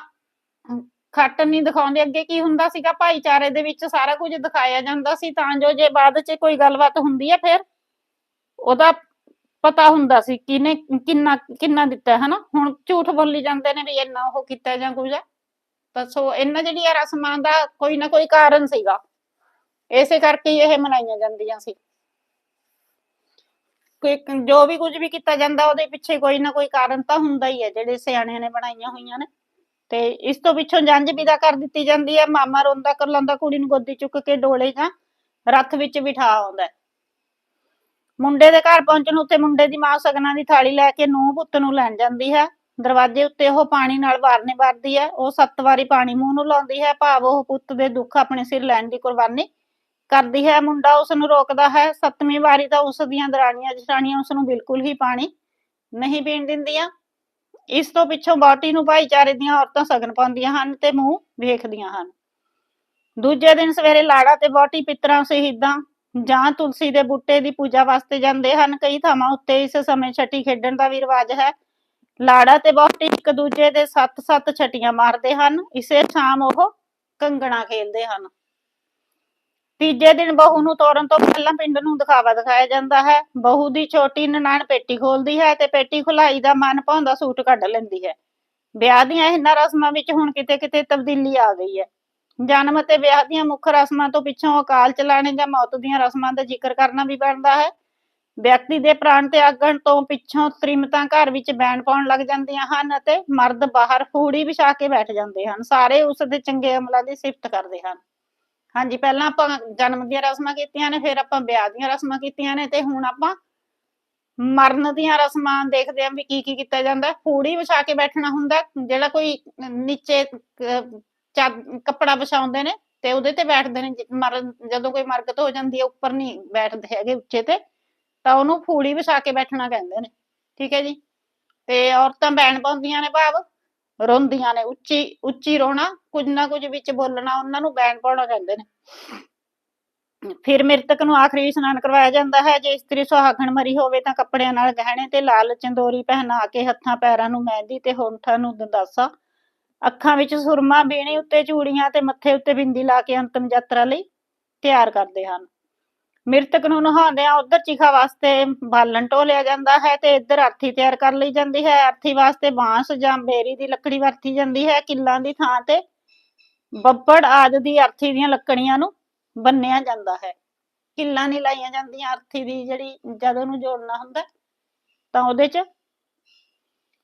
ਖੱਟ ਨਹੀਂ ਦਿਖਾਉਂਦੇ। ਅੱਗੇ ਕੀ ਹੁੰਦਾ ਸੀਗਾ? ਭਾਈਚਾਰੇ ਦੇ ਵਿੱਚ ਸਾਰਾ ਕੁਝ ਦਿਖਾਇਆ ਜਾਂਦਾ ਸੀ, ਤਾਂ ਜੋ ਜੇ ਬਾਅਦ 'ਚ ਕੋਈ ਗੱਲਬਾਤ ਹੁੰਦੀ ਹੈ, ਫਿਰ ਉਹਦਾ ਪਤਾ ਹੁੰਦਾ ਸੀ ਕਿਨੇ ਕਿੰਨਾ ਕਿੰਨਾ ਦਿੱਤਾ ਹੈ ਹਨਾ? ਹੁਣ ਝੂਠ ਬੋਲੀ ਜਾਂਦੇ ਨੇ ਵੀ ਇੰਨਾ ਉਹ ਕੀਤਾ ਜਾਂ ਕੁਝ ਤਾਂ ਸੋ ਇਹਨਾਂ ਜਿਹੜੀਆਂ ਰਸਮਾਂ ਦਾ ਕੋਈ ਨਾ ਕੋਈ ਕਾਰਨ ਸੀਗਾ। ਇਸੇ ਕਰਕੇ ਇਹ ਮਨਾਈਆਂ ਜਾਂਦੀਆਂ ਸੀ। ਕੋਈ ਜੋ ਵੀ ਕੁਝ ਵੀ ਕੀਤਾ ਜਾਂਦਾ ਉਹਦੇ ਪਿੱਛੇ ਕੋਈ ਨਾ ਕੋਈ ਕਾਰਨ ਤਾਂ ਹੁੰਦਾ ਹੀ ਹੈ, ਜਿਹੜੇ ਸਿਆਣਿਆਂ ਨੇ ਬਣਾਈਆਂ ਹੋਈਆਂ ਨੇ। ਤੇ ਇਸ ਤੋਂ ਪਿੱਛੋਂ ਜੰਝ ਵਿਦਾ ਕਰ ਦਿੱਤੀ ਜਾਂਦੀ ਹੈ। ਮਾਮਾ ਰੋਂਦਾ ਕਰਲਾਉਂਦਾ ਕੁੜੀ ਨੂੰ ਗੋਦੀ ਚੁੱਕ ਕੇ ਡੋਲੇ ਜਾਂ ਰੱਥ ਵਿੱਚ ਬਿਠਾ ਆਉਂਦਾ ਮੁੰਡੇ ਦੇ ਘਰ ਪਹੁੰਚਣ ਉੱਤੇ ਮੁੰਡੇ ਦੀ ਮਾਂ ਸਗਨਾਂ ਦੀ ਥਾਲੀ ਲੈ ਕੇ ਨੂੰਹ ਪੁੱਤ ਨੂੰ ਲੈਣ ਜਾਂਦੀ ਹੈ। ਦਰਵਾਜ਼ੇ ਉੱਤੇ ਉਹ ਪਾਣੀ ਨਾਲ ਵਾਰਨੇ ਵਾਰਦੀ ਹੈ। ਉਹ ਸੱਤ ਵਾਰੀ ਪਾਣੀ ਮੂੰਹ ਨੂੰ ਲਾਉਂਦੀ ਹੈ। ਭਾਵ ਉਹ ਪੁੱਤ ਦੇ ਦੁੱਖ ਆਪਣੇ ਸਿਰ ਲੈਣ ਦੀ ਕੁਰਬਾਨੀ ਕਰਦੀ ਹੈ। ਮੁੰਡਾ ਉਸ ਨੂੰ ਰੋਕਦਾ ਹੈ। ਸੱਤਵੀਂ ਵਾਰੀ ਤਾਂ ਉਸ ਦੀਆਂ ਦਰਾਣੀਆਂ ਜਠਾਣੀਆਂ ਉਸ ਨੂੰ ਬਿਲਕੁਲ ਹੀ ਪਾਣੀ ਨਹੀਂ ਪੀਣ ਦਿੰਦੀਆਂ। ਇਸ ਤੋਂ ਪਿੱਛੋਂ ਬਾਟੀ ਨੂੰ ਭਾਈਚਾਰੇ ਦੀਆਂ ਔਰਤਾਂ ਸਗਨ ਪਾਉਂਦੀਆਂ ਹਨ ਤੇ ਮੂੰਹ ਵੇਖਦੀਆਂ ਹਨ। ਦੂਜੇ ਦਿਨ ਸਵੇਰੇ ਲਾੜਾ ਤੇ ਬਾਟੀ ਪਿੱਤਰਾਂ ਸ਼ਹੀਦਾਂ ਜਾਂ ਤੁਲਸੀ ਦੇ ਬੂਟੇ ਦੀ ਪੂਜਾ ਵਾਸਤੇ ਜਾਂਦੇ ਹਨ। ਕਈ ਥਾਵਾਂ ਉੱਤੇ ਇਸ ਸਮੇਂ ਛਟੀ ਖੇਡਣ ਦਾ ਵੀ ਰਿਵਾਜ ਹੈ। ਲਾੜਾ ਤੇ ਬਾਟੀ ਇੱਕ ਦੂਜੇ ਦੇ ਸੱਤ-ਸੱਤ ਛਟੀਆਂ ਮਾਰਦੇ ਹਨ। ਇਸੇ ਸ਼ਾਮ ਉਹ ਕੰਗਣਾ ਖੇਲਦੇ ਹਨ। ਤੀਜੇ ਦਿਨ ਬਹੂ ਨੂੰ ਤੋਰਨ ਤੋਂ ਪਹਿਲਾਂ ਪਿੰਡ ਨੂੰ ਦਿਖਾਵਾ ਦਿਖਾਇਆ ਜਾਂਦਾ ਹੈ। ਬਹੂ ਦੀ ਛੋਟੀ ਨਨਾਣ ਪੇਟੀ ਖੋਲਦੀ ਹੈ ਤੇ ਪੇਟੀ ਖੁਲਾਈ ਦਾ ਮਨ ਭਾਉਂਦਾ ਸੂਟ ਕੱਢ ਲੈਂਦੀ ਹੈ। ਵਿਆਹ ਦੀਆਂ ਇਹਨਾਂ ਰਸਮਾਂ ਵਿੱਚ ਹੁਣ ਕਿਤੇ-ਕਿਤੇ ਤਬਦੀਲੀ ਆ ਗਈ ਹੈ। ਜਨਮ ਅਤੇ ਵਿਆਹ ਦੀਆਂ ਮੁੱਖ ਰਸਮਾਂ ਤੋਂ ਪਿੱਛੋਂ ਅਕਾਲ ਚਲਾਣੇ ਜਾਂ ਮੌਤ ਦੀਆਂ ਰਸਮਾਂ ਦਾ ਜ਼ਿਕਰ ਕਰਨਾ ਵੀ ਬਣਦਾ ਹੈ। ਵਿਅਕਤੀ ਦੇ ਪ੍ਰਾਣ ਤਿਆਗਣ ਤੋਂ ਪਿੱਛੋਂ ਤ੍ਰਿਮਤਾਂ ਘਰ ਵਿੱਚ ਬੈਣ ਪਾਉਣ ਲੱਗ ਜਾਂਦੀਆਂ ਹਨ ਅਤੇ ਮਰਦ ਬਾਹਰ ਫੂੜੀ ਵਿਛਾ ਕੇ ਬੈਠ ਜਾਂਦੇ ਹਨ। ਸਾਰੇ ਉਸ ਦੇ ਚੰਗੇ ਅਮਲਾਂ ਦੀ ਸਿਫਤ ਕਰਦੇ ਹਨ। ਹਾਂਜੀ, ਪਹਿਲਾਂ ਆਪਾਂ ਜਨਮ ਦੀਆਂ ਰਸਮਾਂ ਕੀਤੀਆਂ ਨੇ, ਫਿਰ ਆਪਾਂ ਵਿਆਹ ਦੀਆਂ ਰਸਮਾਂ ਕੀਤੀਆਂ ਨੇ ਤੇ ਹੁਣ ਆਪਾਂ ਮਰਨ ਦੀਆਂ ਰਸਮਾਂ ਦੇਖਦੇ ਆਂ ਵੀ ਕੀ ਕੀ ਕੀਤਾ ਜਾਂਦਾ। ਫੂੜੀ ਵਿਛਾ ਕੇ ਬੈਠਣਾ ਹੁੰਦਾ, ਜਿਹੜਾ ਕੋਈ ਨੀਚੇ ਕੱਪੜਾ ਵਿਛਾਉਂਦੇ ਨੇ ਤੇ ਉਹਦੇ ਤੇ ਬੈਠਦੇ ਨੇ, ਜ- ਮਰਨ ਜਦੋਂ ਕੋਈ ਮਰਗਤ ਹੋ ਜਾਂਦੀ ਹੈ, ਉੱਪਰ ਨਹੀਂ ਬੈਠਦੇ ਹੈਗੇ ਉੱਚੇ ਤੇ, ਤਾਂ ਉਹਨੂੰ ਫੂੜੀ ਵਿਛਾ ਕੇ ਬੈਠਣਾ ਕਹਿੰਦੇ ਨੇ, ਠੀਕ ਹੈ ਜੀ? ਤੇ ਔਰਤਾਂ ਬੈਣ ਪਾਉਂਦੀਆਂ ਨੇ ਭਾਵ, ਰੋਂਦੀਆਂ ਨੇ, ਉੱਚੀ ਉੱਚੀ ਰੋਣਾ, ਕੁਝ ਨਾ ਕੁਝ ਵਿੱਚ ਬੋਲਣਾ, ਉਹਨਾਂ ਨੂੰ ਬੈਣ ਪਾਉਣਾ ਕਹਿੰਦੇ ਨੇ। ਫਿਰ ਮ੍ਰਿਤਕ ਨੂੰ ਆਖਰੀ ਇਸ਼ਨਾਨ ਕਰਵਾਇਆ ਜਾਂਦਾ ਹੈ, ਜੇ ਇਸਤਰੀ ਸੁਹਾਗਣ ਮਰੀ ਹੋਵੇ ਤਾਂ ਕੱਪੜਿਆਂ ਨਾਲ ਗਹਿਣੇ ਤੇ ਲਾਲ ਚੰਦੋਰੀ ਪਹਿਨਾ ਕੇ ਹੱਥਾਂ, ਪੈਰਾਂ ਨੂੰ ਮਹਿੰਦੀ ਤੇ ਹੋਂਠਾਂ ਨੂੰ ਦੰਦਾਸਾ ਅੱਖਾਂ ਵਿੱਚ ਸੁਰਮਾ, ਬੀਣੀ ਉੱਤੇ ਚੂੜੀਆਂ ਤੇ ਮੱਥੇ ਉੱਤੇ ਬਿੰਦੀ ਲਾ ਕੇ ਅੰਤਮ ਯਾਤਰਾ ਲਈ ਤਿਆਰ ਕਰਦੇ ਹਨ। ਮ੍ਰਿਤਕ ਨੂੰ ਨਹਾਉਂਦਿਆਂ ਉਧਰ ਚਿਖਾ ਵਾਸਤੇ ਬਾਲਣ ਢੋਲਿਆ ਜਾਂਦਾ ਹੈ ਤੇ ਇੱਧਰ ਅਰਥੀ ਤਿਆਰ ਕਰ ਲਈ ਜਾਂਦੀ ਹੈ। ਅਰਥੀ ਵਾਸਤੇ ਬਾਂਸ ਜਾਂ ਬੇਰੀ ਦੀ ਲੱਕੜੀ ਵਰਤੀ ਜਾਂਦੀ ਹੈ। ਕਿੱਲਾਂ ਦੀ ਥਾਂ ਤੇ ਬੱਬੜ ਆਦਿ ਦੀ ਅਰਥੀ ਦੀਆਂ ਲੱਕੜੀਆਂ ਨੂੰ ਬੰਨਿਆ ਜਾਂਦਾ ਹੈ। ਕਿੱਲਾਂ ਨਹੀਂ ਲਾਈਆਂ ਜਾਂਦੀਆਂ। ਅਰਥੀ ਦੀ ਜਿਹੜੀ ਜਦ ਉਹਨੂੰ ਜੋੜਨਾ ਹੁੰਦਾ ਤਾਂ ਉਹਦੇ 'ਚ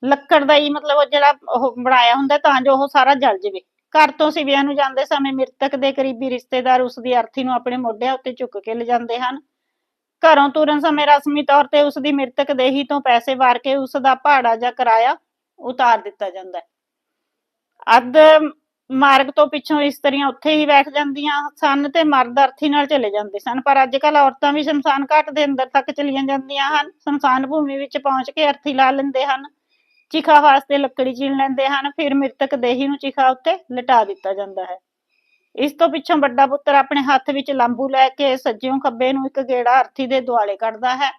ਲੱਕੜ ਦਾ ਹੀ ਮਤਲਬ ਉਹ ਜਿਹੜਾ ਉਹ ਬਣਾਇਆ ਹੁੰਦਾ ਤਾਂ ਜੋ ਉਹ ਸਾਰਾ ਜਲ ਜਾਵੇ। ਘਰ ਤੋਂ ਸਿਵਿਆਂ ਨੂੰ ਜਾਂਦੇ ਸਮੇਂ ਮ੍ਰਿਤਕ ਦੇ ਕਰੀਬੀ ਰਿਸ਼ਤੇਦਾਰ ਉਸ ਦੀ ਅਰਥੀ ਨੂੰ ਆਪਣੇ ਮੋਢਿਆਂ ਉੱਤੇ ਚੁੱਕ ਕੇ ਲਿਜਾਂਦੇ ਹਨ। ਘਰੋਂ ਤੁਰਨ ਸਮੇਂ ਰਸਮੀ ਤੌਰ ਤੇ ਉਸ ਦੀ ਮ੍ਰਿਤਕ ਦੇਹੀ ਤੋਂ ਪੈਸੇ ਵਾਰ ਕੇ ਉਸ ਦਾ ਭਾੜਾ ਜਾਂ ਕਿਰਾਇਆ ਉਤਾਰ ਦਿੱਤਾ ਜਾਂਦਾ ਹੈ। ਅੱਧ ਮਾਰਗ ਤੋਂ ਪਿੱਛੋਂ ਇਸਤਰੀਆਂ ਉੱਥੇ ਹੀ ਬੈਠ ਜਾਂਦੀਆਂ ਸਨ ਤੇ ਮਰਦ ਅਰਥੀ ਨਾਲ ਚਲੇ ਜਾਂਦੇ ਸਨ, ਪਰ ਅੱਜ ਕੱਲ ਔਰਤਾਂ ਵੀ ਸ਼ਮਸ਼ਾਨ ਘਾਟ ਦੇ ਅੰਦਰ ਤੱਕ ਚਲੀਆਂ ਜਾਂਦੀਆਂ ਹਨ। ਸ਼ਮਸ਼ਾਨ ਭੂਮੀ ਵਿੱਚ ਪਹੁੰਚ ਕੇ ਅਰਥੀ ਲਾ ਲੈਂਦੇ ਹਨ। ਚਿਖਾ ਵਾਸਤੇ ਲੱਕੜੀ ਚੀਣ ਲੈਂਦੇ ਹਨ, ਫਿਰ ਮ੍ਰਿਤਕ ਦੇਹੀ ਨੂੰ ਚਿਖਾ ਉੱਤੇ ਲਟਾ ਦਿੱਤਾ ਜਾਂਦਾ ਹੈ। ਇਸ ਤੋਂ ਪਿੱਛੋਂ ਵੱਡਾ ਪੁੱਤਰ ਆਪਣੇ ਹੱਥ ਵਿੱਚ ਲਾਂਬੂ ਲੈ ਕੇ ਸੱਜਿਓਂ ਖੱਬੇ ਨੂੰ ਇੱਕ ਗੇੜਾ ਅਰਥੀ ਦੇ ਦੁਆਲੇ ਕੱਢਦਾ ਹੈ।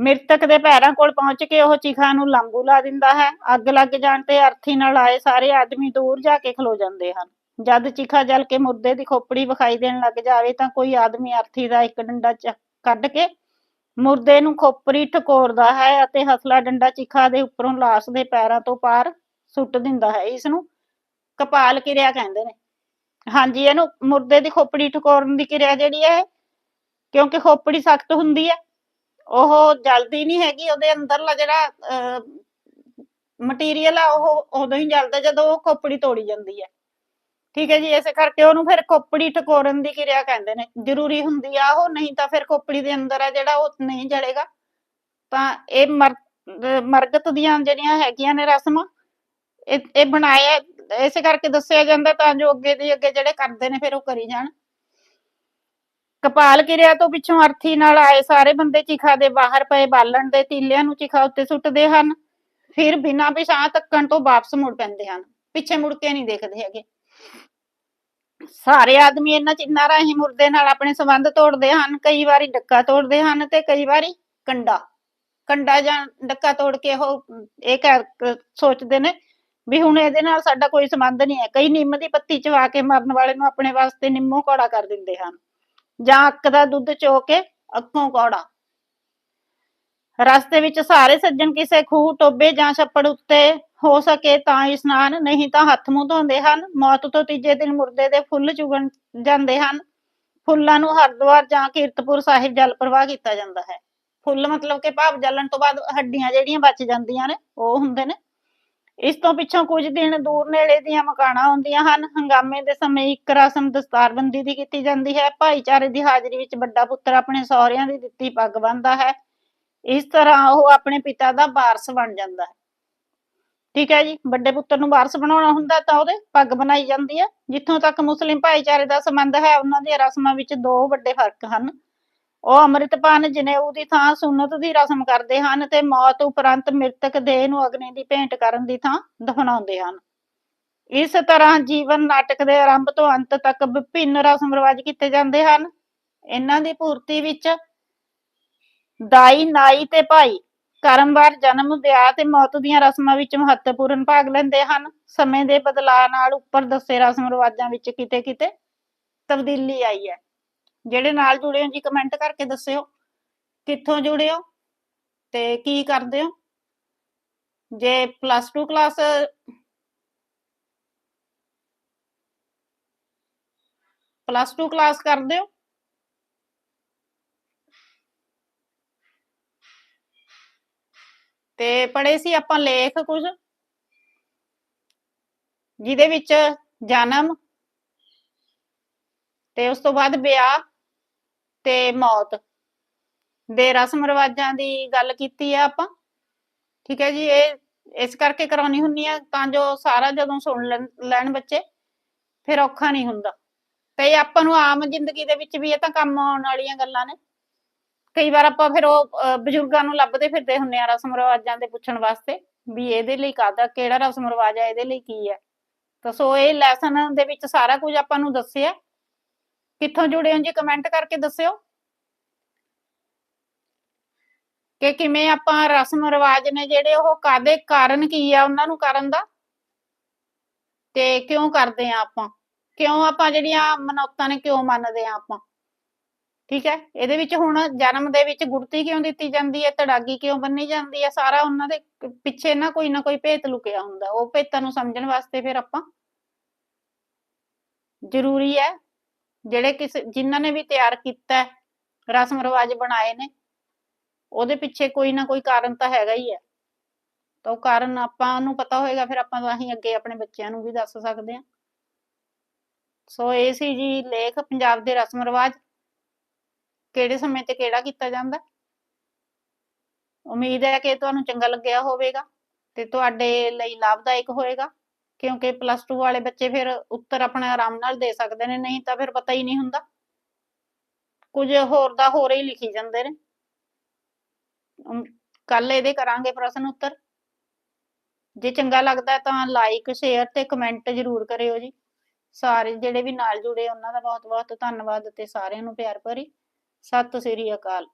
ਮ੍ਰਿਤਕ ਦੇ ਪੈਰਾਂ ਕੋਲ ਪਹੁੰਚ ਕੇ ਉਹ ਚਿਖਾ ਨੂੰ ਲਾਂਬੂ ਲਾ ਦਿੰਦਾ ਹੈ। ਅੱਗ ਲੱਗ ਜਾਣ ਤੇ ਅਰਥੀ ਨਾਲ ਆਏ ਸਾਰੇ ਆਦਮੀ ਦੂਰ ਜਾ ਕੇ ਖਲੋ ਜਾਂਦੇ ਹਨ। ਜਦ ਚਿਖਾ ਜਲ ਕੇ ਮੁਰਦੇ ਦੀ ਖੋਪੜੀ ਵਿਖਾਈ ਦੇਣ ਲੱਗ ਜਾਵੇ ਤਾਂ ਕੋਈ ਆਦਮੀ ਅਰਥੀ ਦਾ ਇੱਕ ਡੰਡਾ ਚੱਕ- ਕੱਢ ਕੇ ਮੁਰਦੇ ਨੂੰ ਖੋਪਰੀ ਠਕੋਰਦਾ ਹੈ ਅਤੇ ਹਸਲਾ ਡੰਡਾ ਚਿਖਾ ਦੇ ਉੱਪਰੋਂ ਲਾਸ਼ ਦੇ ਪੈਰਾਂ ਤੋਂ ਪਾਰ ਸੁੱਟ ਦਿੰਦਾ ਹੈ। ਇਸ ਨੂੰ ਕਪਾਲ ਕਿਰਿਆ ਕਹਿੰਦੇ ਨੇ। ਹਾਂਜੀ, ਇਹਨੂੰ ਮੁਰਦੇ ਦੀ ਖੋਪੜੀ ਠਕੋਰਨ ਦੀ ਕਿਰਿਆ ਜਿਹੜੀ ਹੈ, ਕਿਉਂਕਿ ਖੋਪੜੀ ਸਖਤ ਹੁੰਦੀ ਹੈ, ਉਹ ਜਲਦੀ ਨਹੀਂ ਹੈਗੀ, ਉਹਦੇ ਅੰਦਰਲਾ ਜਿਹੜਾ ਮਟੀਰੀਅਲ ਆ, ਉਹ ਉਦੋਂ ਹੀ ਜਲਦਾ ਜਦੋਂ ਉਹ ਖੋਪੜੀ ਤੋੜੀ ਜਾਂਦੀ ਹੈ। ਠੀਕ ਹੈ ਜੀ, ਇਸੇ ਕਰਕੇ ਉਹਨੂੰ ਫਿਰ ਕੋਪੜੀ ਟਕੋਰਨ ਦੀ ਕਿਰਿਆ ਕਹਿੰਦੇ ਨੇ। ਜ਼ਰੂਰੀ ਹੁੰਦੀ ਆ ਉਹ, ਨਹੀਂ ਤਾਂ ਫਿਰ ਕੋਪੜੀ ਦੇ ਅੰਦਰ ਆ ਜਿਹੜਾ ਉਹ ਨਹੀਂ ਜਲੇਗਾ। ਤਾਂ ਇਹ ਮਰਗਤ ਦੀਆਂ ਜਿਹੜੀਆਂ ਹੈਗੀਆਂ ਨੇ ਰਸਮਾਂ, ਇਹ ਇਹ ਬਣਾਇਆ, ਇਸੇ ਕਰਕੇ ਦੱਸਿਆ ਜਾਂਦਾ ਤਾਂ ਜੋ ਅੱਗੇ ਦੀ ਅੱਗੇ ਜਿਹੜੇ ਕਰਦੇ ਨੇ ਫਿਰ ਉਹ ਕਰੀ ਜਾਣ। ਕਪਾਲ ਕਿਰਿਆ ਤੋਂ ਪਿੱਛੋਂ ਅਰਥੀ ਨਾਲ ਆਏ ਸਾਰੇ ਬੰਦੇ ਚਿਖਾ ਦੇ ਬਾਹਰ ਪਏ, ਬਾਲਣ ਦੇ ਤੀਲਿਆਂ ਨੂੰ ਚਿਖਾ ਉੱਤੇ ਸੁੱਟਦੇ ਹਨ। ਫਿਰ ਬਿਨਾਂ ਪਿਛਾਂ ਤੱਕਣ ਤੋਂ ਵਾਪਸ ਮੁੜ ਪੈਂਦੇ ਹਨ। ਪਿੱਛੇ ਮੁੜ ਕੇ ਨਹੀਂ ਦੇਖਦੇ ਹੈਗੇ। ਸਾਰੇ ਆਦਮੀ ਇਹਨਾਂ ਚਿੰਨਾਂ ਰਾਹੀਂ ਮੁਰਦੇ ਨਾਲ ਆਪਣੇ ਸੰਬੰਧ ਤੋੜਦੇ ਹਨ, ਕਈ ਵਾਰੀ ਡੱਕਾ ਤੋੜਦੇ ਹਨ ਤੇ ਕਈ ਵਾਰੀ ਕੰਡਾ। ਕੰਡਾ ਜਾਂ ਡੱਕਾ ਤੋੜ ਕੇ ਉਹ ਇਹ ਕਹਿ ਸੋਚਦੇ ਨੇ ਵੀ ਹੁਣ ਇਹਦੇ ਨਾਲ ਸਾਡਾ ਕੋਈ ਸੰਬੰਧ ਨਹੀਂ ਹੈ। ਕਈ ਨਿੰਮ ਦੀ ਪੱਤੀ ਚਵਾ ਕੇ ਮਰਨ ਵਾਲੇ ਨੂੰ ਆਪਣੇ ਵਾਸਤੇ ਨਿੰਮੋ ਕੌੜਾ ਕਰ ਦਿੰਦੇ ਹਨ ਜਾਂ ਅੱਕ ਦਾ ਦੁੱਧ ਚੋ ਕੇ ਅੱਖੋਂ ਕੌੜਾ। ਰਸਤੇ ਵਿੱਚ ਸਾਰੇ ਸੱਜਣ ਕਿਸੇ ਖੂਹ ਟੋਬੇ ਜਾਂ ਛੱਪੜ ਉੱਤੇ ਹੋ ਸਕੇ ਤਾਂ ਇਸ਼ਨਾਨ, ਨਹੀਂ ਤਾਂ ਹੱਥ ਮੂੰਹ ਧੋਂਦੇ ਹਨ। ਮੌਤ ਤੋਂ ਤੀਜੇ ਦਿਨ ਮੁਰਦੇ ਦੇ ਫੁੱਲ ਚੁਗਣ ਜਾਂਦੇ ਹਨ। ਫੁੱਲਾਂ ਨੂੰ ਹਰਿਦੁਆਰ ਜਾਂ ਕੀਰਤਪੁਰ ਸਾਹਿਬ ਜਲ ਪ੍ਰਵਾਹ ਕੀਤਾ ਜਾਂਦਾ ਹੈ। ਫੁੱਲ ਮਤਲਬ ਕਿ ਭਾਵ ਜਲਣ ਤੋਂ ਬਾਅਦ ਹੱਡੀਆਂ ਜਿਹੜੀਆਂ ਬਚ ਜਾਂਦੀਆਂ ਨੇ, ਉਹ ਹੁੰਦੇ ਨੇ। ਇਸ ਤੋਂ ਪਿੱਛੋਂ ਕੁਝ ਦਿਨ ਦੂਰ ਨੇੜੇ ਦੀਆਂ ਮਕਾਨਾਂ ਆਉਂਦੀਆਂ ਹਨ। ਹੰਗਾਮੇ ਦੇ ਸਮੇਂ ਇੱਕ ਰਸਮ ਦਸਤਾਰਬੰਦੀ ਦੀ ਕੀਤੀ ਜਾਂਦੀ ਹੈ। ਭਾਈਚਾਰੇ ਦੀ ਹਾਜ਼ਰੀ ਵਿੱਚ ਵੱਡਾ ਪੁੱਤਰ ਆਪਣੇ ਸਹੁਰਿਆਂ ਦੀ ਦਿੱਤੀ ਪੱਗ ਬੰਨ੍ਹਦਾ ਹੈ। ਇਸ ਤਰ੍ਹਾਂ ਉਹ ਆਪਣੇ ਪਿਤਾ ਦਾ ਵਾਰਸ ਬਣ ਜਾਂਦਾ ਹੈ। ਠੀਕ ਹੈ ਜੀ, ਵੱਡੇ ਪੁੱਤਰ ਨੂੰ ਵਾਰਸ ਬਣਾਉਣਾ ਹੁੰਦਾ ਤਾਂ ਉਹਦੇ ਪੱਗ ਬਣਾਈ ਜਾਂਦੀ ਹੈ। ਜਿੱਥੋਂ ਤੱਕ ਮੁਸਲਿਮ ਭਾਈਚਾਰੇ ਦਾ ਸੰਬੰਧ ਹੈ, ਉਹਨਾਂ ਦੀਆਂ ਰਸਮਾਂ ਵਿੱਚ ਦੋ ਵੱਡੇ ਫ਼ਰਕ ਹਨ। ਉਹ ਅੰਮ੍ਰਿਤਪਾਨ ਜਨੇਊ ਦੀ ਥਾਂ ਸੁਨਤ ਦੀ ਰਸਮ ਕਰਦੇ ਹਨ ਤੇ ਮੌਤ ਉਪਰੰਤ ਮ੍ਰਿਤਕ ਦੇਹ ਨੂੰ ਅਗਨੀ ਦੀ ਭੇਂਟ ਕਰਨ ਦੀ ਥਾਂ ਦਫਨਾਉਂਦੇ ਹਨ। ਇਸ ਤਰ੍ਹਾਂ ਜੀਵਨ ਨਾਟਕ ਦੇ ਆਰੰਭ ਤੋਂ ਅੰਤ ਤੱਕ ਵਿਭਿੰਨ ਰਸਮ ਰਿਵਾਜ ਕੀਤੇ ਜਾਂਦੇ ਹਨ। ਇਹਨਾਂ ਦੀ ਪੂਰਤੀ ਵਿੱਚ ਦਾਈ, ਨਾਈ ਤੇ ਭਾਈ ਕਰਮਵਾਰ ਜਨਮ ਵਿਆਹ ਤੇ ਮੌਤ ਦੀਆਂ ਰਸਮਾਂ ਵਿੱਚ ਮਹੱਤਵਪੂਰਨ ਭਾਗ ਲੈਂਦੇ ਹਨ। ਸਮੇਂ ਦੇ ਬਦਲਾਅ ਨਾਲ ਉੱਪਰ ਦੱਸੇ ਰਸਮ ਰਿਵਾਜਾਂ ਵਿੱਚ ਕਿਤੇ ਕਿਤੇ ਤਬਦੀਲੀ ਆਈ ਹੈ। ਜਿਹੜੇ ਨਾਲ ਜੁੜੇ ਹੋ ਜੀ ਕਮੈਂਟ ਕਰਕੇ ਦੱਸਿਓ। ਕਿੱਥੋਂ ਜੁੜੇ ਹੋ ਤੇ ਕੀ ਕਰਦੇ ਹੋ? ਜੇ ਪਲੱਸ 2 ਕਲਾਸ ਪਲੱਸ 2 ਕਲਾਸ ਕਰਦੇ ਹੋ? ਤੇ ਪੜ੍ਹੇ ਸੀ ਆਪਾਂ ਲੇਖ ਕੁਝ ਜਿਹਦੇ ਵਿੱਚ ਜਨਮ ਤੇ ਉਸ ਤੋਂ ਬਾਅਦ ਵਿਆਹ ਤੇ ਮੌਤ ਦੇ ਰਸਮ ਰਿਵਾਜਾਂ ਦੀ ਗੱਲ ਕੀਤੀ ਆ ਆਪਾਂ। ਠੀਕ ਹੈ ਜੀ, ਇਹ ਇਸ ਕਰਕੇ ਕਰਾਉਣੀ ਹੁੰਨੀ ਆ ਤਾਂ ਜੋ ਸਾਰਾ ਜਦੋਂ ਸੁਣ ਲੈਣ ਲੈਣ ਬੱਚੇ, ਫਿਰ ਔਖਾ ਨਹੀਂ ਹੁੰਦਾ। ਤੇ ਆਪਾਂ ਨੂੰ ਆਮ ਜ਼ਿੰਦਗੀ ਦੇ ਵਿੱਚ ਵੀ ਇਹ ਤਾਂ ਕੰਮ ਆਉਣ ਵਾਲੀਆਂ ਗੱਲਾਂ ਨੇ। ਕਈ ਵਾਰ ਆਪਾਂ ਫਿਰ ਉਹ ਬਜ਼ੁਰਗਾਂ ਨੂੰ ਲੱਭਦੇ ਫਿਰਦੇ ਹੁੰਨੇ ਆ ਰਸਮ ਰਿਵਾਜਾਂ ਦੇ ਪੁੱਛਣ ਵਾਸਤੇ ਵੀ ਇਹਦੇ ਲਈ ਕਾਦਾ ਕਿਹੜਾ ਰਸਮ ਰਿਵਾਜ ਹੈ ਇਹਦੇ ਲਈ ਕੀ ਹੈ ਤਾਂ ਸੋ ਇਹ ਲੈਸਨ ਦੇ ਵਿੱਚ ਸਾਰਾ ਕੁਝ ਆਪਾਂ ਨੂੰ ਦੱਸਿਆ। ਕਿੱਥੋਂ ਜੁੜੇ ਹੋ ਜੀ ਕਮੈਂਟ ਕਰਕੇ ਦੱਸਿਓ। ਕਿ ਕਿਵੇਂ ਆਪਾਂ ਰਸਮ ਰਿਵਾਜ ਨੇ ਜਿਹੜੇ ਉਹ ਕਾਦੇ ਕਾਰਨ ਕੀ ਆ, ਉਹਨਾਂ ਨੂੰ ਕਰਨ ਦਾ। ਤੇ ਕਿਉਂ ਕਰਦੇ ਆ ਆਪਾਂ? ਕਿਉਂ ਆਪਾਂ ਜਿਹੜੀਆਂ ਮਨੌਤਾਂ ਨੇ ਕਿਉਂ ਮੰਨਦੇ ਆ ਆਪਾਂ? ਠੀਕ ਹੈ? ਇਹਦੇ ਵਿੱਚ ਹੁਣ ਜਨਮ ਦੇ ਵਿੱਚ ਗੁੜਤੀ ਕਿਉਂ ਦਿੱਤੀ ਜਾਂਦੀ ਹੈ? ਤੜਾਗੀ ਕਿਉਂ ਬੰਨੀ ਜਾਂਦੀ ਹੈ? ਸਾਰਾ ਉਹਨਾਂ ਦੇ ਪਿੱਛੇ ਨਾ ਕੋਈ ਨਾ ਕੋਈ ਭੇਤ ਲੁਕਿਆ ਹੁੰਦਾ। ਉਹ ਭੇਤਾਂ ਨੂੰ ਸਮਝਣ ਵਾਸਤੇ ਫਿਰ ਆਪਾਂ ਜ਼ਰੂਰੀ ਹੈ, ਜਿਹੜੇ ਕਿਸ, ਜਿਨ੍ਹਾਂ ਨੇ ਵੀ ਤਿਆਰ ਕੀਤਾ ਰਸਮ ਰਿਵਾਜ ਬਣਾਏ ਨੇ, ਉਹਦੇ ਪਿੱਛੇ ਕੋਈ ਨਾ ਕੋਈ ਕਾਰਨ ਤਾਂ ਹੈਗਾ ਹੀ ਹੈ। ਤਾਂ ਉਹ ਕਾਰਨ ਆਪਾਂ ਨੂੰ ਪਤਾ ਹੋਏਗਾ, ਫਿਰ ਆਪਾਂ ਤਾਂ ਹੀ ਅੱਗੇ ਆਪਣੇ ਬੱਚਿਆਂ ਨੂੰ ਵੀ ਦੱਸ ਸਕਦੇ ਹਾਂ। ਸੋ ਇਹ ਸੀ ਜੀ ਲੇਖ, ਪੰਜਾਬ ਦੇ ਰਸਮ ਰਿਵਾਜ। ਕਿਹੜੇ ਸਮੇਂ ਤੇ ਕਿਹੜਾ ਕੀਤਾ ਜਾਂਦਾ? ਉਮੀਦ ਹੈ ਕਿ ਤੁਹਾਨੂੰ ਚੰਗਾ ਲੱਗਿਆ ਹੋਵੇਗਾ ਤੇ ਤੁਹਾਡੇ ਲਈ ਲਾਭਦਾਇਕ ਹੋਏਗਾ, ਕਿਉਂਕਿ ਪਲੱਸ 2 ਵਾਲੇ ਬੱਚੇ ਫਿਰ ਉੱਤਰ ਆਪਣਾ ਆਰਾਮ ਨਾਲ ਦੇ ਸਕਦੇ ਨੇ, ਨਹੀਂ ਤਾਂ ਫਿਰ ਪਤਾ ਹੀ ਨਹੀਂ ਹੁੰਦਾ। ਕੁਝ ਹੋਰ ਦਾ ਹੋਰ ਹੀ ਲਿਖੀ ਜਾਂਦੇ ਨੇ। ਕੱਲ ਇਹਦੇ ਕਰਾਂਗੇ ਪ੍ਰਸ਼ਨ ਉੱਤਰ। ਜੇ ਚੰਗਾ ਲੱਗਦਾ ਤਾਂ ਲਾਈਕ ਸ਼ੇਅਰ ਤੇ ਕਮੈਂਟ ਜ਼ਰੂਰ ਕਰਿਓ ਜੀ। ਸਾਰੇ ਜਿਹੜੇ ਵੀ ਨਾਲ ਜੁੜੇ ਉਹਨਾਂ ਦਾ ਬਹੁਤ ਬਹੁਤ ਧੰਨਵਾਦ ਤੇ ਸਾਰਿਆਂ ਨੂੰ ਪਿਆਰ ਭਰੀ। ਸਤਿ ਸ੍ਰੀ ਅਕਾਲ।